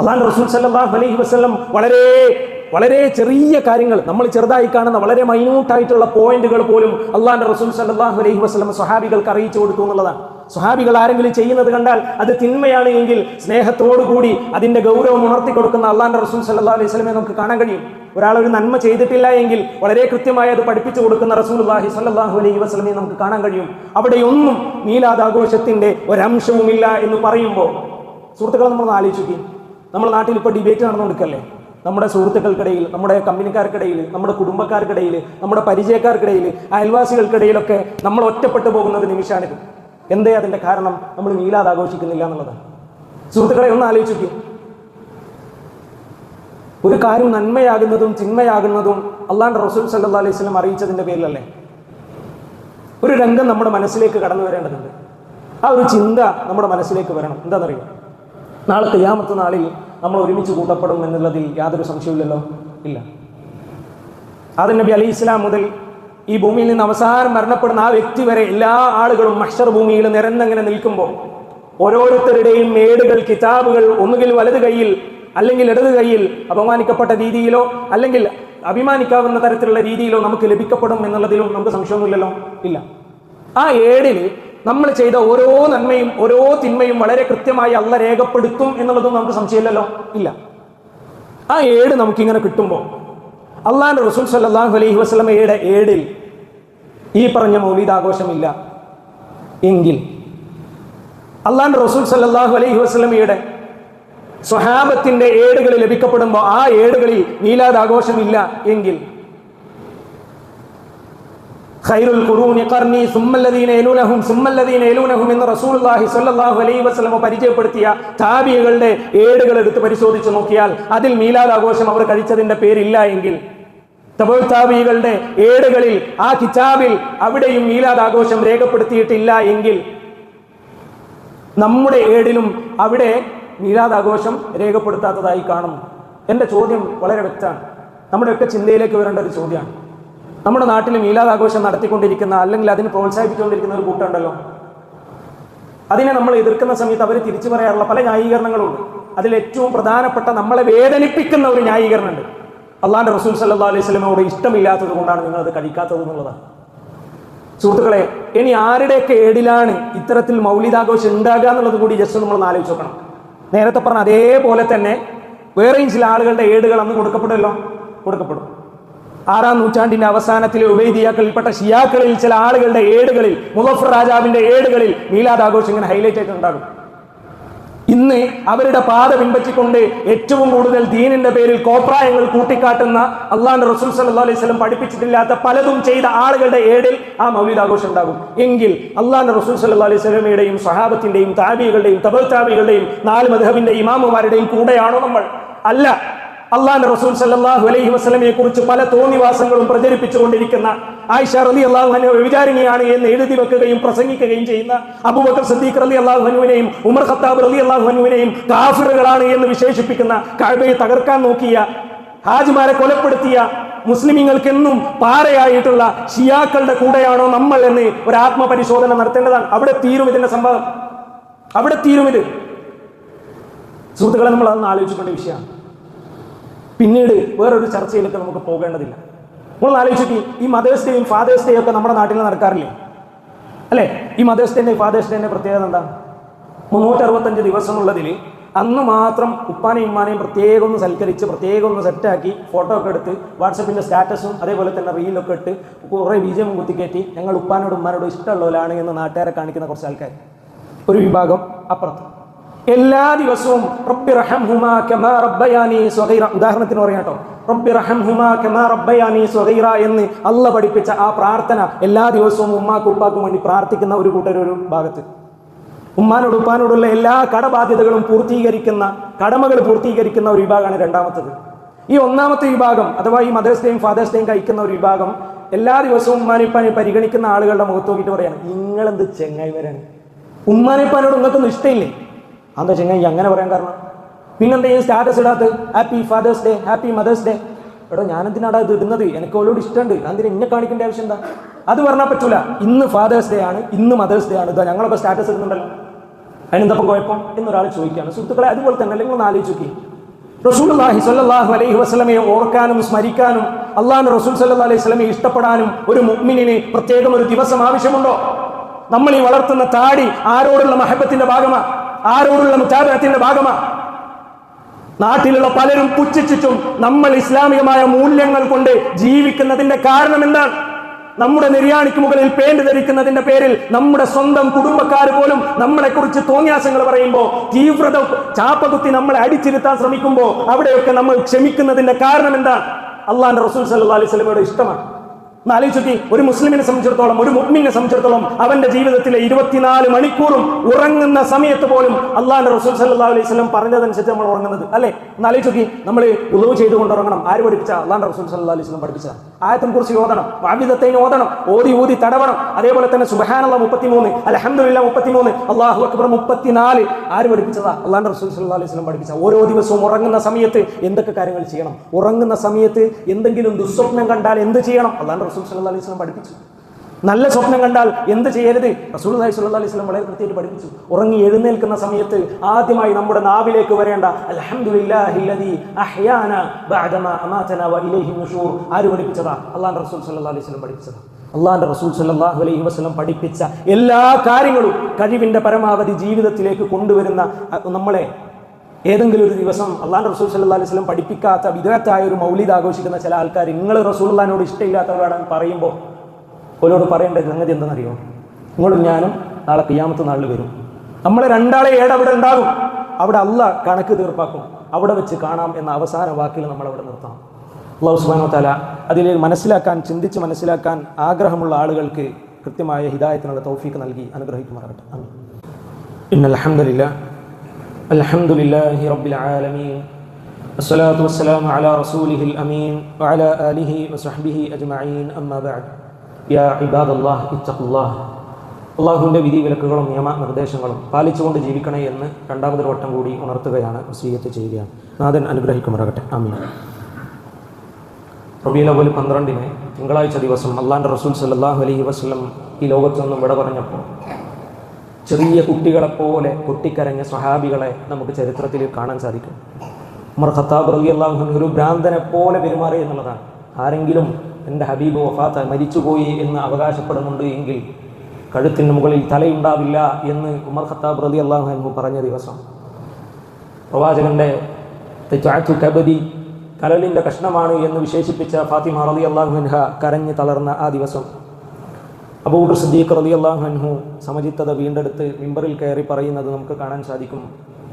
S1: അള്ളാഹ് റസൂൽ സല്ലാഹു അലൈഹി വസ്ലം വളരെ വളരെ ചെറിയ കാര്യങ്ങൾ നമ്മൾ ചെറുതായി കാണുന്ന വളരെ മൈന്യൂട്ടായിട്ടുള്ള പോയിന്റുകൾ പോലും അള്ളാഹിന്റെ റസൂൽ സല്ലാഹു അലൈഹി വസ്ലം സ്വഹാബികൾക്ക് അറിയിച്ചു കൊടുത്തു എന്നുള്ളതാണ്. സ്വഹാബികൾ ആരെങ്കിലും ചെയ്യുന്നത് കണ്ടാൽ അത് തിന്മയാണ് എങ്കിൽ സ്നേഹത്തോടുകൂടി അതിന്റെ ഗൗരവം ഉണർത്തി കൊടുക്കുന്ന അള്ളാന്റെ റസൂൽ സല്ലാ അലൈഹി സ്വലമെ നമുക്ക് കാണാൻ കഴിയും. ഒരാൾ ഒരു നന്മ ചെയ്തിട്ടില്ല എങ്കിൽ വളരെ കൃത്യമായി അത് പഠിപ്പിച്ചു കൊടുക്കുന്ന റസൂൽ അള്ളാഹി സല്ലല്ലാഹു അലൈഹി വസ്ലമെ നമുക്ക് കാണാൻ കഴിയും. അവിടെയൊന്നും മീലാദാഘോഷത്തിന്റെ ഒരംശവുമില്ല എന്ന് പറയുമ്പോൾ സുഹൃത്തുക്കളെ നമ്മൾ ആലോചിക്കും നമ്മുടെ നാട്ടിൽ ഇപ്പോൾ ഡിബേറ്റ് നടന്നുകൊടുക്കല്ലേ നമ്മുടെ സുഹൃത്തുക്കൾക്കിടയിൽ നമ്മുടെ കമ്പനിക്കാർക്കിടയിൽ നമ്മുടെ കുടുംബക്കാർക്കിടയിൽ നമ്മുടെ പരിചയക്കാർക്കിടയിൽ അയൽവാസികൾക്കിടയിലൊക്കെ നമ്മൾ ഒറ്റപ്പെട്ടു പോകുന്ന ഒരു നിമിഷമാണിത്. എന്തേ അതിന്റെ കാരണം നമ്മൾ മീലാദ് ആഘോഷിക്കുന്നില്ല എന്നുള്ളത്? സുഹൃത്തുക്കളെ ഒന്ന് ആലോചിക്കും. ഒരു കാര്യം നന്മയാകുന്നതും ചിന്മയാകുന്നതും അള്ളാഹ് റസൂൽ സല്ലാ അലൈഹി സ്വലം അറിയിച്ചതിന്റെ പേരിലല്ലേ? ഒരു രംഗം നമ്മുടെ മനസ്സിലേക്ക് കടന്നു വരേണ്ടതുണ്ട്. ആ ഒരു ചിന്ത നമ്മുടെ മനസ്സിലേക്ക് വരണം. എന്താണെന്നറിയാം? നാളെ തെയ്യാമത്തെ നാളിൽ നമ്മൾ ഒരുമിച്ച് കൂട്ടപ്പെടും എന്നുള്ളതിൽ യാതൊരു സംശയമില്ലല്ലോ ഇല്ല. ആദം നബി അലി ഇസ്ലാം മുതൽ ഈ ഭൂമിയിൽ നിന്ന് അവസാനം മരണപ്പെടുന്ന ആ വ്യക്തി വരെ എല്ലാ ആളുകളും മഷർ ഭൂമിയിൽ നിരന്നങ്ങനെ നിൽക്കുമ്പോൾ ഓരോരുത്തരുടെയും മേടുകൾ കിതാബുകൾ ഒന്നുകിൽ വലത് കൈയിൽ അല്ലെങ്കിൽ ഇടത് കൈയിൽ അപമാനിക്കപ്പെട്ട രീതിയിലോ അല്ലെങ്കിൽ അഭിമാനിക്കാവുന്ന തരത്തിലുള്ള രീതിയിലോ നമുക്ക് ലഭിക്കപ്പെടും എന്നുള്ളതിലും നമുക്ക് സംശയമൊന്നുമില്ലല്ലോ? ഇല്ല. ആ ഏടിൽ നമ്മൾ ചെയ്ത ഓരോ നന്മയും ഓരോ തിന്മയും വളരെ കൃത്യമായി അല്ല രേഖപ്പെടുത്തും എന്നുള്ളതും നമുക്ക് സംശയമില്ലല്ലോ? ഇല്ല. ആ ഏട് നമുക്കിങ്ങനെ കിട്ടുമ്പോൾ അള്ളാന്റെ റസൂൽ സല്ലാഹു അലൈഹി വസ്ലമയുടെ ഏടിൽ ഈ പറഞ്ഞ മൗലീദാഘോഷമില്ല. എങ്കിൽ അള്ളാന്റെ റസൂൽ സല്ലാഹു അലൈഹി വസ്ലമയുടെ സ്വഹാബത്തിന്റെ ഏടുകൾ ലഭിക്കപ്പെടുമ്പോൾ ആ ഏടുകളിൽ മീലാദാഘോഷമില്ല. എങ്കിൽ ഖൈറുൽ ഖുറൂനി ഖർനി സുമ്മല്ലദീന യലൂനഹും സുമ്മല്ലദീന യലൂനഹും എന്ന് റസൂലുള്ളാഹി സ്വല്ലല്ലാഹു അലൈഹി വസല്ലം പരിചയപ്പെടുത്തിയ താബികളുടെ ഏടുകൾ എടുത്ത് പരിശോധിച്ച് നോക്കിയാൽ അതിൽ മീലാദ് ആഘോഷം അവർ കഴിച്ചതിന്റെ പേരില്ല എങ്കിൽ തബോ താബികളുടെ ഏടുകളിൽ ആ കിതാബിൽ അവിടെയും മീലാദ് ആഘോഷം രേഖപ്പെടുത്തിയിട്ടില്ല എങ്കിൽ നമ്മുടെ ഏടിലും അവിടെ മീലാദ് ആഘോഷം രേഖപ്പെടുത്താത്തതായി കാണും. എന്റെ ചോദ്യം വളരെ വ്യക്തമാണ്. നമ്മുടെയൊക്കെ ചിന്തയിലേക്ക് വരേണ്ട ഒരു ചോദ്യമാണ്. നമ്മുടെ നാട്ടിൽ മീലാദ് ആഘോഷം നടത്തിക്കൊണ്ടിരിക്കുന്ന അല്ലെങ്കിൽ അതിന് പ്രോത്സാഹിപ്പിച്ചുകൊണ്ടിരിക്കുന്ന ഒരു കൂട്ടമുണ്ടല്ലോ അതിനെ നമ്മൾ എതിർക്കുന്ന സമയത്ത് അവർ തിരിച്ചു പറയാറുള്ള പല ന്യായീകരണങ്ങളുണ്ട്. അതിൽ ഏറ്റവും പ്രധാനപ്പെട്ട നമ്മളെ വേദനിപ്പിക്കുന്ന ഒരു ന്യായീകരണമുണ്ട്. അള്ളാന്റെ റസൂൽ സല്ലാ അലൈഹി സ്വലമോട് ഇഷ്ടമില്ലാത്തത് കൊണ്ടാണ് നിങ്ങൾ അത് കഴിക്കാത്തത് എന്നുള്ളതാണ്. സുഹൃത്തുക്കളെ ഇനി ആരുടെയൊക്കെ ഏടിലാണ് ഇത്തരത്തിൽ മൗലികാഘോഷം ഉണ്ടാകുക എന്നുള്ളത് കൂടി ജസ്റ്റ് നമ്മൾ ആലോചിച്ച് നോക്കണം. നേരത്തെ പറഞ്ഞ അതേപോലെ തന്നെ വേറെയും ചില ആളുകളുടെ ഏടുകൾ അന്ന് കൊടുക്കപ്പെടുമല്ലോ? കൊടുക്കപ്പെടും. ആറാം നൂറ്റാണ്ടിന്റെ അവസാനത്തിലെ ഉപേദിയാക്കളിൽപ്പെട്ട ഷിയാക്കളിൽ ചില ആളുകളുടെ ഏടുകളിൽ മുലഫർ രാജാവിന്റെ ഏടുകളിൽ മീലാദ് ആഘോഷം ഇങ്ങനെ ഹൈലൈറ്റ് ആയിട്ട് ഉണ്ടാകും. ഇന്ന് അവരുടെ പാത പിൻപറ്റിക്കൊണ്ട് ഏറ്റവും കൂടുതൽ ദീനിന്റെ പേരിൽ കോപ്രായങ്ങൾ കൂട്ടിക്കാട്ടുന്ന അള്ളാന്റെ റസൂൽ സല്ലാ അലൈഹി സ്വലം പഠിപ്പിച്ചിട്ടില്ലാത്ത പലതും ചെയ്ത ആളുകളുടെ ഏടിൽ ആ മൗലിദ് ആഘോഷം ഉണ്ടാകും. എങ്കിൽ അള്ളാന്റെ റസൂൽ സല്ലാ അലൈഹി സ്വലമയുടെയും സഹാബത്തിന്റെയും താബികളുടെയും തബൽ താബികളുടെയും നാല് മധബിന്റെ ഇമാമുമാരുടെയും കൂടെയാണോ നമ്മൾ? അല്ല.
S2: അള്ളാന്റെ റസൂൽ സല്ലാഹു അലൈഹി വസല്ലമയെ കുറിച്ച് പല തോന്നിവാസങ്ങളും പ്രചരിപ്പിച്ചുകൊണ്ടിരിക്കുന്ന ആയിഷ റലി അള്ളാഹുഹനു വിചാരിണിയാണ് എന്ന് എഴുതി വെക്കുകയും പ്രസംഗിക്കുകയും ചെയ്യുന്ന അബൂബക്കർ സദ്ദീഖ് റലി അള്ളാഹുഹനുവിനെയും ഉമർ ഖത്താബ് റലി അള്ളാഹുഹനുവിനെയും കാഫിറുകളാണ് എന്ന് വിശേഷിപ്പിക്കുന്ന കഅബയെ തകർക്കാൻ നോക്കിയ ഹാജിമാരെ കൊലപ്പെടുത്തിയ മുസ്ലിമീങ്ങൾക്കെന്നും പാറയായിട്ടുള്ള ഷിയാക്കളുടെ കൂടെയാണോ നമ്മൾ എന്ന് ഒരു ആത്മപരിശോധന നടത്തേണ്ടതാണ്. അവിടെ തീരും ഇതിന്റെ സംഭവം. അവിടെ തീരും ഇത്. സുഹൃത്തുക്കളെ നമ്മൾ അതൊന്ന് ആലോചിച്ചുകൊണ്ട് വിഷയമാണ്. പിന്നീട് വേറൊരു ചർച്ചയിലേക്ക് നമുക്ക് പോകേണ്ടതില്ല. നമ്മൾ ആലോചിച്ചിട്ട് ഈ മദേഴ്സ് ഡേയും ഫാദേഴ്സ് ഡേയും ഒക്കെ നമ്മുടെ നാട്ടിൽ നടക്കാറില്ലേ? അല്ലേ? ഈ മദേഴ്സ് ഡേന്റെ ഫാദേഴ്സ് ഡേന്റെ പ്രത്യേകത എന്താ? മുന്നൂറ്റി അറുപത്തഞ്ച് ദിവസമുള്ളതിൽ അന്ന് മാത്രം ഉപ്പാനെയും ഉമ്മാനെയും പ്രത്യേകം ഒന്ന് സൽക്കരിച്ച് പ്രത്യേകം ഒന്ന് സെറ്റാക്കി ഫോട്ടോ ഒക്കെ എടുത്ത് വാട്സപ്പിന്റെ സ്റ്റാറ്റസും അതേപോലെ തന്നെ റീലൊക്കെ ഇട്ട് കുറേ ബീജം കുത്തിക്കയറ്റി ഞങ്ങൾ ഉപ്പാനോടും ഉമ്മാനോടും ഇഷ്ടമുള്ളവരാണ് എന്ന് നാട്ടുകാരെ കാണിക്കുന്ന കുറച്ച് ആൾക്കാർ ഒരു വിഭാഗം അപ്പുറത്ത്. എല്ലാ ദിവസവും റബ്ബി റഹംഹുമാ കമാ റബ്ബയാനി സ്വഗൈറ. ഉദാഹരണത്തിന് പറയാട്ടോ റബ്ബി റഹംഹുമാ കമാ റബ്ബയാനി സ്വഗൈറ എന്ന് അല്ല പഠിപ്പിച്ച ആ പ്രാർത്ഥന എല്ലാ ദിവസവും ഉമ്മാക്കും ഉപ്പാക്കും വേണ്ടി പ്രാർത്ഥിക്കുന്ന ഒരു കൂട്ടരൊരു ഭാഗത്ത്. ഉമ്മാനോട് ഉപ്പാനോടുള്ള എല്ലാ കടബാധ്യതകളും പൂർത്തീകരിക്കുന്ന കടമകൾ പൂർത്തീകരിക്കുന്ന ഒരു വിഭാഗമാണ് രണ്ടാമത്തത്. ഈ ഒന്നാമത്തെ വിഭാഗം അഥവാ ഈ മദേഴ്സ് ഡേയും കഴിക്കുന്ന ഒരു വിഭാഗം എല്ലാ ദിവസവും ഉമ്മാനിപ്പാനെ പരിഗണിക്കുന്ന ആളുകളുടെ മുഖത്ത് നോക്കിയിട്ട് പറയാണ് നിങ്ങളെന്ത് ചെങ്ങായി വരാണ് ഉമ്മാനിപ്പാനോട് നിങ്ങൾക്കൊന്നും ഇഷ്ടമില്ലേ എന്താ ചെങ്ങായി അങ്ങനെ പറയാൻ കാരണം. പിന്നെന്താ ഈ സ്റ്റാറ്റസ് ഇടാത്ത happy Father's Day happy Mother's Day എടോ ഞാനെന്തിനാടാ ഇത് ഇടുന്നത്? എനിക്ക് അവളോട് ഇഷ്ടമുണ്ട്. അതിന് എന്നെ കാണിക്കേണ്ട ആവശ്യം എന്താ? അത് പറഞ്ഞാൽ പറ്റൂല. ഇന്ന് ഫാദേഴ്സ് ഡേ ആണ് ഇന്ന് മദേഴ്സ് ഡേ ആണ്. ഇതാ ഞങ്ങളൊക്കെ സ്റ്റാറ്റസ് ഇടുന്നുണ്ടല്ലോ. അതിനെന്താ കുഴപ്പം? എന്നൊരാൾ ചോദിക്കുകയാണ്. സുഹൃത്തുക്കളെ അതുപോലെ തന്നെ അല്ലെങ്കിൽ ഒന്ന് ആലോചിച്ച് നോക്കി റസൂലുള്ളാഹി സ്വല്ലല്ലാഹു അലൈഹി വസ്ലമയെ ഓർക്കാനും സ്മരിക്കാനും അള്ളാഹു റസൂൽ സല്ലാ അലൈഹി വസല്ലമയെ ഇഷ്ടപ്പെടാനും ഒരു മുഅ്മിനിന് പ്രത്യേകം ഒരു ദിവസം ആവശ്യമുണ്ടോ? നമ്മൾ ഈ വളർത്തുന്ന താടി ആരോടുള്ള മഹബത്തിന്റെ ഭാഗമാ. ആരോടുള്ള മുത്താബത്തിന്റെ ഭാഗമാണ് നാട്ടിലുള്ള പലരും പുച്ഛിച്ചിട്ടും നമ്മൾ ഇസ്ലാമികമായ മൂല്യങ്ങൾ കൊണ്ട് ജീവിക്കുന്നതിന്റെ കാരണം എന്താണ്? നമ്മുടെ നിര്യാണിക്ക് മുകളിൽ പേന്റ് ധരിക്കുന്നതിന്റെ പേരിൽ നമ്മുടെ സ്വന്തം കുടുംബക്കാർ പോലും നമ്മളെ കുറിച്ച് തോന്നിയാസങ്ങൾ പറയുമ്പോൾ തീവ്രത ചാപ്പകുത്തി നമ്മളെ അടിച്ചിരുത്താൻ ശ്രമിക്കുമ്പോൾ അവിടെയൊക്കെ നമ്മൾ ക്ഷമിക്കുന്നതിന്റെ കാരണം എന്താണ്? അള്ളാന്റെ റസൂൽ സല്ലാ അലൈഹി ഇഷ്ടമാണ്. ഒന്ന് ഒരു മുസ്ലിമിനെ സംബന്ധിച്ചിടത്തോളം ഒരു മുഗ്മിനെ സംബന്ധിച്ചിടത്തോളം അവന്റെ ജീവിതത്തിലെ ഇരുപത്തിനാല് മണിക്കൂറും ഉറങ്ങുന്ന സമയത്ത് പോലും അള്ളാഹിന്റെ റസൂൽ സല്ലാ അലൈഹി സ്വലം പറഞ്ഞതനുസരിച്ച് നമ്മൾ ഉറങ്ങുന്നത്. അല്ലേ? ഒന്ന് നമ്മൾ ഉളവ് ചെയ്തുകൊണ്ട് ഉറങ്ങണം ആര് പഠിപ്പിച്ച? അള്ളാഹിന്റെ റസൂൽ സല്ലാ അലൈഹി സ്വലം പഠിപ്പിച്ച. ആയത്തിനെ കുറിച്ച് ഓതണം വാബിദത്തേന് ഓതണം ഓതി ഊതി തടവണം. അതേപോലെ തന്നെ സുബഹാനുള്ള മുപ്പത്തിമൂന്ന് അലഹമുല്ല മുപ്പത്തിമൂന്ന് അള്ളാഹു അക്ബർ മുപ്പത്തിനാല്. ആര് പഠിപ്പിച്ചതാ? അള്ളാഹിന്റെ റസൂൽ സല്ലാ അലൈഹി സ്വലം പഠിപ്പിച്ച. ഓരോ ദിവസവും ഉറങ്ങുന്ന സമയത്ത് എന്തൊക്കെ കാര്യങ്ങൾ ചെയ്യണം? ഉറങ്ങുന്ന സമയത്ത് എന്തെങ്കിലും ദുസ്വപ്നം കണ്ടാൽ എന്ത് ചെയ്യണം? അള്ളാന്റെ റസൂൽ സല്ലല്ലാഹു അലൈഹി വസല്ലം പഠിപ്പിച്ചു. നല്ല സ്വപ്നം കണ്ടാൽ എന്ത് ചെയ്യരുത്? റസൂൽ അലൈഹി സ്വല്ലാ അലൈഹി വസല്ലം വളരെ കൃത്യമായിട്ട് പഠിപ്പിച്ചു. ഉറങ്ങി എഴുന്നേൽക്കുന്ന സമയത്ത് ആദ്യമായി നമ്മുടെ നാവിലേക്ക് വരേണ്ട ആര് പഠിപ്പിച്ചതാ? അള്ളാഹുവിന്റെ റസൂൽ സല്ലല്ലാഹു അലൈഹി വസല്ലം പഠിപ്പിച്ചതാ. അള്ളാഹാന്റെ റസൂൽ സല്ലല്ലാഹു അലൈഹി വസല്ലം പഠിപ്പിച്ച എല്ലാ കാര്യങ്ങളും കഴിവിന്റെ പരമാവധി ജീവിതത്തിലേക്ക് കൊണ്ടുവരുന്ന നമ്മളെ ഏതെങ്കിലും ഒരു ദിവസം അള്ളാഹ് റസൂൽ സല്ലല്ലാഹു അലൈഹി വസല്ലം പഠിപ്പിക്കാത്ത വിദഗ്ധായ ഒരു മൗലിദ് ആഘോഷിക്കുന്ന ചില ആൾക്കാർ നിങ്ങൾ റസൂലുള്ളാഹിനോട് ഇഷ്ടമില്ലാത്തവരാണെന്ന് പറയുമ്പോൾ ഓരോട് പറയേണ്ട സംഗതി എന്താണെന്നറിയോ? നിങ്ങളും ഞാനും നാളെ കിയാമത്ത് നാളിൽ വരും. നമ്മളെ രണ്ടാളെ ഏട് ഉണ്ടാകും. അവിടെ അല്ല കണക്ക് തീർപ്പാക്കും. അവിടെ വെച്ച് കാണാം എന്ന അവസാന വാക്കിൽ നമ്മൾ അവിടെ നിർത്താം. അള്ളാഹു സുബാനോ തല അതിൽ മനസ്സിലാക്കാൻ ചിന്തിച്ച് മനസ്സിലാക്കാൻ ആഗ്രഹമുള്ള ആളുകൾക്ക് കൃത്യമായ ഹിദായത്തിനുള്ള തൗഫീക്ക് നൽകി അനുഗ്രഹിക്കുമാറാകട്ടെ. إن الحمد لله الحمد لله رب العالمين الصلاة والسلام على رسوله الأمين وعلى آله وصحبه أجمعين أما بعد يا عباد الله اتقوا الله അള്ളാഹുവിൻ്റെ വിധി വിലക്കുകളും നിയമ നിർദ്ദേശങ്ങളും പാലിച്ചുകൊണ്ട് ജീവിക്കണേ എന്ന് രണ്ടാമതൊരു വട്ടം കൂടി ഉണർത്തുകയാണ് വസീയത്ത് ചെയ്യുകയാണ് നാഥൻ അനുഗ്രഹിക്കുമാറാകട്ടെ ആമീൻ റബീൽ അവൽ പന്ത്രണ്ടിന് തിങ്കളാഴ്ച ദിവസം അള്ളാൻ്റെ റസൂൽ സല്ലല്ലാഹു അലൈഹി വസല്ലം ഈ ലോകത്തു നിന്നും വിട പറഞ്ഞപ്പോൾ ചെറിയ കുട്ടികളെപ്പോലെ പൊട്ടിക്കരഞ്ഞ സ്വഹാബികളെ നമുക്ക് ചരിത്രത്തിൽ കാണാൻ സാധിക്കും. ഉമർ ഖത്താബ് റബി അള്ളാഹു ഒരു ഭ്രാന്തനെ പോലെ പെരുമാറി എന്നുള്ളതാണ്. ആരെങ്കിലും എന്റെ ഹബീബ് വഫാത്ത മരിച്ചുപോയി എന്ന് അവകാശപ്പെടുന്നുണ്ട് എങ്കിൽ കഴുത്തിന് മുകളിൽ തലയുണ്ടാവില്ല എന്ന് ഉമർ ഖത്താബ് റബി അള്ളാഹു പറഞ്ഞ ദിവസം. പ്രവാചകന്റെ തെറ്റാറ്റു കബദി കലലിന്റെ കഷ്ണമാണ് എന്ന് വിശേഷിപ്പിച്ച ഫാത്തിമ റബി അള്ളാഹു അൻഹ കരഞ്ഞ് തളർന്ന ആ ദിവസം. അബൂബർ സിദ്ദീഖ് റലി അള്ളാഹു സമചിത്തത വീണ്ടെടുത്ത് മിമ്പറിൽ കയറി പറയുന്നത് നമുക്ക് കാണാൻ സാധിക്കും.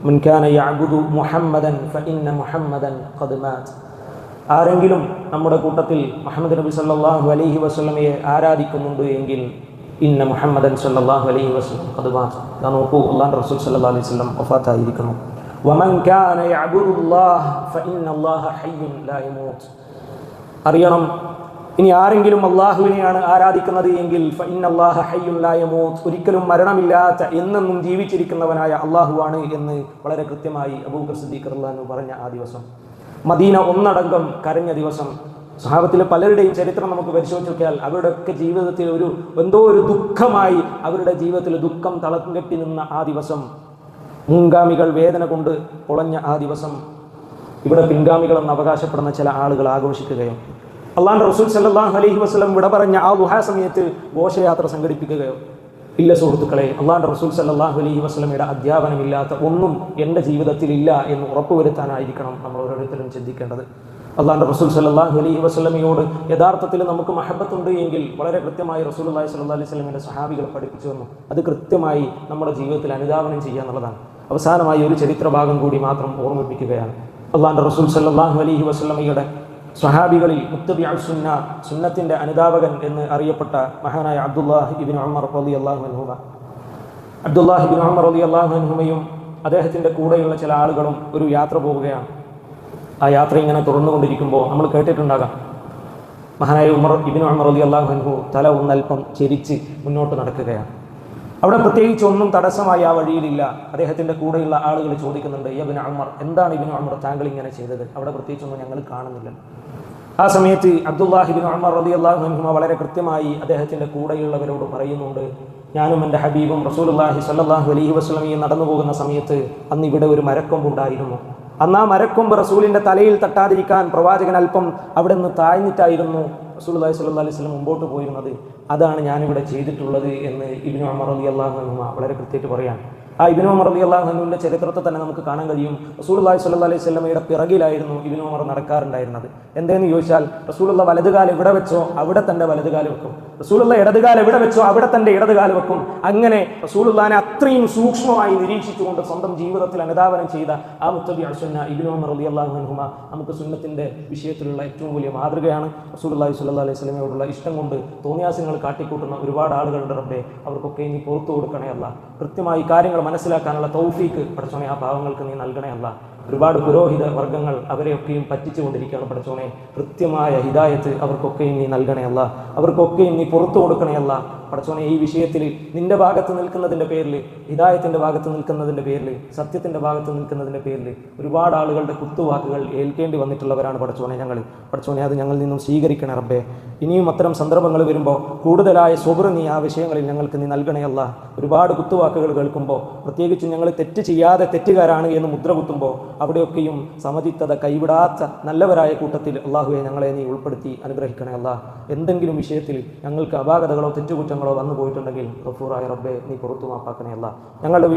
S2: മുൻഖാന യാബുദു മുഹമ്മദൻ ഫഇന്ന മുഹമ്മദൻ ഖദ്മാത്ത് ആരെങ്കിലും നമ്മുടെ കൂട്ടത്തിൽ മുഹമ്മദ് നബി സല്ലാഹു അലൈഹി വസ്ലമയെ ആരാധിക്കുന്നുണ്ട് എങ്കിൽ ഇന്ന മുഹമ്മദൻ സല്ലാഹു അലൈഹി വസ്ലം അത് മാത്രം നോക്കൂ അള്ളാൻ റസൂൽ സല്ലാ അലൈഹി സ്വലം വഫാത്തായിരിക്കുന്നു.
S1: അറിയണം ഇനി ആരെങ്കിലും അള്ളാഹുവിനെയാണ് ആരാധിക്കുന്നത് എങ്കിൽ ഒരിക്കലും മരണമില്ലാത്ത എന്നെന്നും ജീവിച്ചിരിക്കുന്നവനായ അള്ളാഹുവാണ് എന്ന് വളരെ കൃത്യമായി അബൂബക്കർ സിദ്ദീഖ് റളിയല്ലാഹു പറഞ്ഞ ആ ദിവസം. മദീന ഒന്നടങ്കം കരഞ്ഞ ദിവസം. സ്വഭാവത്തിലെ പലരുടെയും ചരിത്രം നമുക്ക് പരിശോധിച്ച് നോക്കിയാൽ അവരുടെയൊക്കെ ജീവിതത്തിൽ ഒരു എന്തോ ഒരു ദുഃഖമായി അവരുടെ ജീവിതത്തിൽ ദുഃഖം തളം കെട്ടി നിന്ന ആ ദിവസം. മുൻഗാമികൾ വേദന കൊണ്ട് പൊളഞ്ഞ ആ ദിവസം. ഇവിടെ പിൻഗാമികളെന്ന് അവകാശപ്പെടുന്ന ചില ആളുകൾ ആഘോഷിക്കുകയോ അള്ളാന്റെ റസൂൽ സല്ലല്ലാഹു അലൈഹി വസ്ലം വിട പറഞ്ഞ ആ ഗുഹാ സമയത്ത് ഘോഷയാത്ര സംഘടിപ്പിക്കുകയോ ഇല്ല സുഹൃത്തുക്കളെ അള്ളാന്റെ റസൂൽ സല്ലല്ലാഹു അലൈഹി വസ്ലമയുടെ അധ്യാപനമില്ലാത്ത ഒന്നും എന്റെ ജീവിതത്തിൽ ഇല്ല എന്ന് ഉറപ്പുവരുത്താനായിരിക്കണം നമ്മൾ ഓരോരുത്തരും ചിന്തിക്കേണ്ടത്. അള്ളാന്റെ റസൂൽ സല്ലല്ലാഹു അലൈഹി വസ്ലമയോട് യഥാർത്ഥത്തിൽ നമുക്ക് മഹബത്തുണ്ട് എങ്കിൽ വളരെ കൃത്യമായി റസൂൽ അള്ളാഹി സല്ലല്ലാഹു അലൈഹി വസല്ലമയുടെ സഹാബികൾ പഠിപ്പിച്ചു വന്നു അത് കൃത്യമായി നമ്മുടെ ജീവിതത്തിൽ അനുധാവനം ചെയ്യുക എന്നുള്ളതാണ്. അവസാനമായി ഒരു ചരിത്ര ഭാഗം കൂടി മാത്രം ഓർമ്മിപ്പിക്കുകയാണ്. അള്ളാന്റെ റസൂൽ സല്ലാഹു അലൈഹി വസല്ലമയുടെ സ്വഹാബികളിൽ മുത്തബി സുന്ന സുന്നത്തിന്റെ അനുതാപകൻ എന്ന് അറിയപ്പെട്ട മഹാനായ അബ്ദുല്ലാഹ് ഇബിൻ ഉമർ അലി അള്ളാഹു അൻഹുമ. അബ്ദുല്ലാഹ് ഇബിൻ ഉമർ അലി അള്ളാഹു അദ്ദേഹത്തിന്റെ കൂടെയുള്ള ചില ആളുകളും ഒരു യാത്ര പോവുകയാണ്. ആ യാത്ര ഇങ്ങനെ തുറന്നുകൊണ്ടിരിക്കുമ്പോൾ നമ്മൾ കേട്ടിട്ടുണ്ടാകാം. മഹാനായ ഉമർ ഇബിൻ ഉമർ അലി അള്ളാഹു അൻഹു തല ഒന്നൽപ്പം ചെരിച്ച് മുന്നോട്ട് നടക്കുകയാണ്. അവിടെ പ്രത്യേകിച്ച് ഒന്നും തടസ്സമായി ആ വഴിയിലില്ല. അദ്ദേഹത്തിന്റെ കൂടെയുള്ള ആളുകൾ ചോദിക്കുന്നുണ്ട് യബിൻ അമർ എന്താണ് ഇബിൻ അമർ താങ്കൾ ഇങ്ങനെ ചെയ്തത്? അവിടെ പ്രത്യേകിച്ചൊന്നും ഞങ്ങൾ കാണുന്നില്ല ആ സമയത്ത് അബ്ദുല്ലാഹിബിൻ അമർ റബി അള്ളാഹുഹിമ വളരെ കൃത്യമായി അദ്ദേഹത്തിന്റെ കൂടെയുള്ളവരോട് പറയുന്നുണ്ട് ഞാനും എന്റെ ഹബീബും റസൂലുല്ലാഹി സല്ലാഹു അലഹി വസ്ലമിയും നടന്നു പോകുന്ന സമയത്ത് അന്ന് ഇവിടെ ഒരു മരക്കൊമ്പുണ്ടായിരുന്നു അന്ന് ആ മരക്കൊമ്പ് റസൂലിന്റെ തലയിൽ തട്ടാതിരിക്കാൻ പ്രവാചകൻ അല്പം അവിടെ നിന്ന് താഴ്ന്നിട്ടായിരുന്നു. റസൂലുള്ളാഹി സ്വല്ലല്ലാഹി അലൈഹി വസല്ലം മുമ്പോട്ട് പോയിരുന്നത് അതാണ് ഞാനിവിടെ ചെയ്തിട്ടുള്ളത് എന്ന് ഇബ്നു ഉമർ റളിയല്ലാഹു അൻഹു വളരെ കൃത്യമായിട്ട് പറയാം. ആ ഇബിനു ഉമർ അലി അള്ളാഹുവിന്റെ ചരിത്രത്തെ തന്നെ നമുക്ക് കാണാൻ കഴിയും. റസൂലുള്ളാഹി സ്വല്ലല്ലാഹി അലൈഹി സ്വലമയുടെ പിറകിലായിരുന്നു ഇബിനു അമർ നടക്കാറുണ്ടായിരുന്നത്. എന്തേന്ന് ചോദിച്ചാൽ റസൂലുള്ള വലതുകാലം ഇവിടെ വെച്ചോ അവിടെ തന്നെ വലതുകാലം വെക്കും. റസൂലുള്ള ഇടതുകാൽ എവിടെ വെച്ചോ അവിടെ തന്റെ ഇടതുകാൽ വെക്കും. അങ്ങനെ റസൂലുള്ളാനെ അത്രയും സൂക്ഷ്മമായി നിരീക്ഷിച്ചുകൊണ്ട് സ്വന്തം ജീവിതത്തിൽ അനുധാവനം ചെയ്ത ആ മുത്തബി അസുന്ന ഇബ്നു ഉമർ റളിയല്ലാഹു അള്ളാഹു അൻഹുമ നമുക്ക് സുന്നത്തിന്റെ വിഷയത്തിലുള്ള ഏറ്റവും വലിയ മാതൃകയാണ് റസൂലുള്ളാഹി സ്വല്ലല്ലാഹി അലൈഹി വസല്ലമയോടുള്ള ഇഷ്ടം കൊണ്ട് തോന്നിയാസങ്ങൾ കാട്ടിക്കൂട്ടുന്ന ഒരുപാട് ആളുകളുടെ റബ്ബെ അവർക്കൊക്കെ ഇനി പുറത്തു കൊടുക്കണേ അല്ല. കൃത്യമായി കാര്യങ്ങൾ മനസ്സിലാക്കാനുള്ള തൗഫീക്ക് പഠിച്ചോണേ ആ ഭാവങ്ങൾക്ക് നീ നൽകണേ അല്ല. ഒരുപാട് പുരോഹിത വർഗങ്ങൾ അവരെയൊക്കെയും പറ്റിച്ചുകൊണ്ടിരിക്കുകയാണ് പഠിച്ചോണേ കൃത്യമായ ഹിദായത്ത് അവർക്കൊക്കെയും നീ നൽകണേ അല്ല. അവർക്കൊക്കെയും നീ പുറത്തു കൊടുക്കണേ അല്ല. പഠിച്ചോണെ ഈ വിഷയത്തിൽ നിന്റെ ഭാഗത്ത് നിൽക്കുന്നതിന്റെ പേരിൽ ഹിദായത്തിന്റെ ഭാഗത്ത് നിൽക്കുന്നതിന്റെ പേരിൽ സത്യത്തിന്റെ ഭാഗത്ത് നിൽക്കുന്നതിന്റെ പേരിൽ ഒരുപാട് ആളുകളുടെ കുത്തുവാക്കുകൾ ഏൽക്കേണ്ടി വന്നിട്ടുള്ളവരാണ് പടച്ചോനെ ഞങ്ങൾ പടച്ചോനെ അത് ഞങ്ങളിൽ നിന്നും സ്വീകരിക്കണേ റബ്ബേ. ഇനിയും അത്തരം സന്ദർഭങ്ങൾ വരുമ്പോൾ കൂടുതലായ സ്വബർ നീ ആ വിഷയങ്ങളിൽ ഞങ്ങൾക്ക് നീ നൽകണയല്ല ഒരുപാട് കുത്തുവാക്കുകൾ കേൾക്കുമ്പോൾ പ്രത്യേകിച്ച് ഞങ്ങൾ തെറ്റ് ചെയ്യാതെ തെറ്റുകാരാണ് എന്ന് മുദ്ര കുത്തുമ്പോൾ അവിടെയൊക്കെയും സമചിത്തത കൈവിടാത്ത നല്ലവരായ കൂട്ടത്തിൽ അള്ളാഹുവെ ഞങ്ങളെ നീ ഉൾപ്പെടുത്തി അനുഗ്രഹിക്കണേ അല്ല. എന്തെങ്കിലും വിഷയത്തിൽ ഞങ്ങൾക്ക് അപാകതകളോ തെറ്റുകുറ്റങ്ങളോ വന്നു പോയിട്ടുണ്ടെങ്കിൽ ഗഫൂറായ റബ്ബെ നീ പുറത്തു മാപ്പാക്കണയല്ല ഞങ്ങളുടെ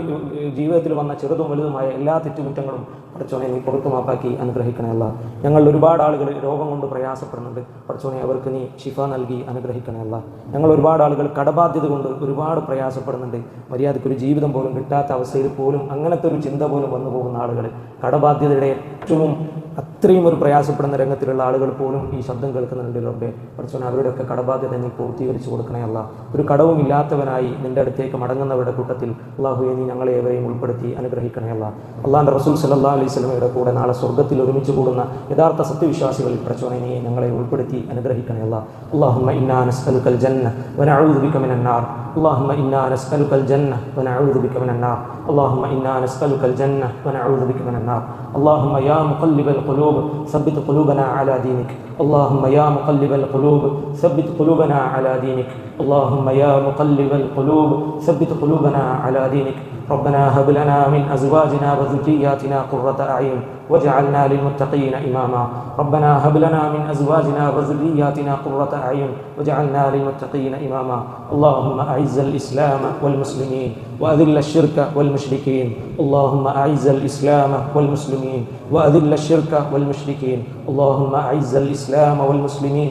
S1: ജീവിതത്തിൽ വന്ന ചെറുതും വലുതുമായ എല്ലാ തെറ്റുകുറ്റങ്ങളും പഠിച്ചോനെ നീ പുറത്തു മാപ്പാക്കി അനുഗ്രഹിക്കണേ അല്ല. ഞങ്ങൾ ഒരുപാട് ആളുകൾ രോഗം കൊണ്ട് പ്രയാസപ്പെടുന്നുണ്ട്. പഠിച്ചോനെ അവർക്ക് നീ ഷിഫ നൽകി അനുഗ്രഹിക്കണേ അല്ല. ഞങ്ങൾ ഒരുപാട് ആളുകൾ കടബാധ്യത കൊണ്ട് ഒരുപാട് പ്രയാസപ്പെടുന്നുണ്ട്. മര്യാദയ്ക്ക് ഒരു ജീവിതം പോലും കിട്ടാത്ത അവസ്ഥയിൽ പോലും അങ്ങനത്തെ ഒരു ചിന്ത പോലും വന്നു പോകുന്ന ആളുകൾ. കടബാധ്യതയുടെ ഏറ്റവും അത്രയും ഒരു പ്രയാസപ്പെടുന്ന രംഗത്തിലുള്ള ആളുകൾ പോലും ഈ ശബ്ദം കേൾക്കുന്നുണ്ട് റബ്ബെ പഠിച്ചോനെ അവരുടെയൊക്കെ കടബാധ്യത നീ പൂർത്തീകരിച്ചു കൊടുക്കണേ അല്ല ഒരു കടവും ഇല്ലാത്തവനായി നിന്റെ അടുത്തേക്ക് മടങ്ങുന്നവരുടെ കൂട്ടത്തിൽ അള്ളാഹുയെ നീ ഞങ്ങളെ ഏവരെയും ഉൾപ്പെടുത്തി അനുഗ്രഹിക്കണേ അല്ല അള്ളാഹിൻ്റെ റസൂൽ സല്ലാ അലൈഹി സ്വലമയുടെ കൂടെ നാളെ സ്വർഗ്ഗത്തിൽ ഒരുമിച്ച് കൂടുന്ന യഥാർത്ഥ സത്യവിശ്വാസികളിൽ പഠിച്ചോനെ നീ ഞങ്ങളെ ഉൾപ്പെടുത്തി അനുഗ്രഹിക്കണേ അല്ല അള്ളാഹുമ്മ ഇന്നാ നസ്അലുക്കൽ ജന്ന വനഊദു ബിക മിനൻ നാർ اللهم إنا نسألك الجنة ونعوذ بك من النار اللهم إنا نسألك الجنة ونعوذ بك من النار اللهم يا مقلب القلوب ثبت قلوبنا على دينك. اللهم يا مقلب القلوب ثبت قلوبنا على دينك. اللهم يا مقلب القلوب ثبت قلوبنا على دينك. ربنا هب لنا من أزواجنا وذرياتنا قرة أعين واجعلنا للمتقين إماما. ربنا هب لنا من أزواجنا وذرياتنا قرة أعين واجعلنا للمتقين إماما. اللهم أعز الإسلام والمسلمين وأذل الشرك والمشركين. اللهم أعز الإسلام والمسلمين وأذل الشرك والمشركين. اللهم أعز الإسلام والمسلمين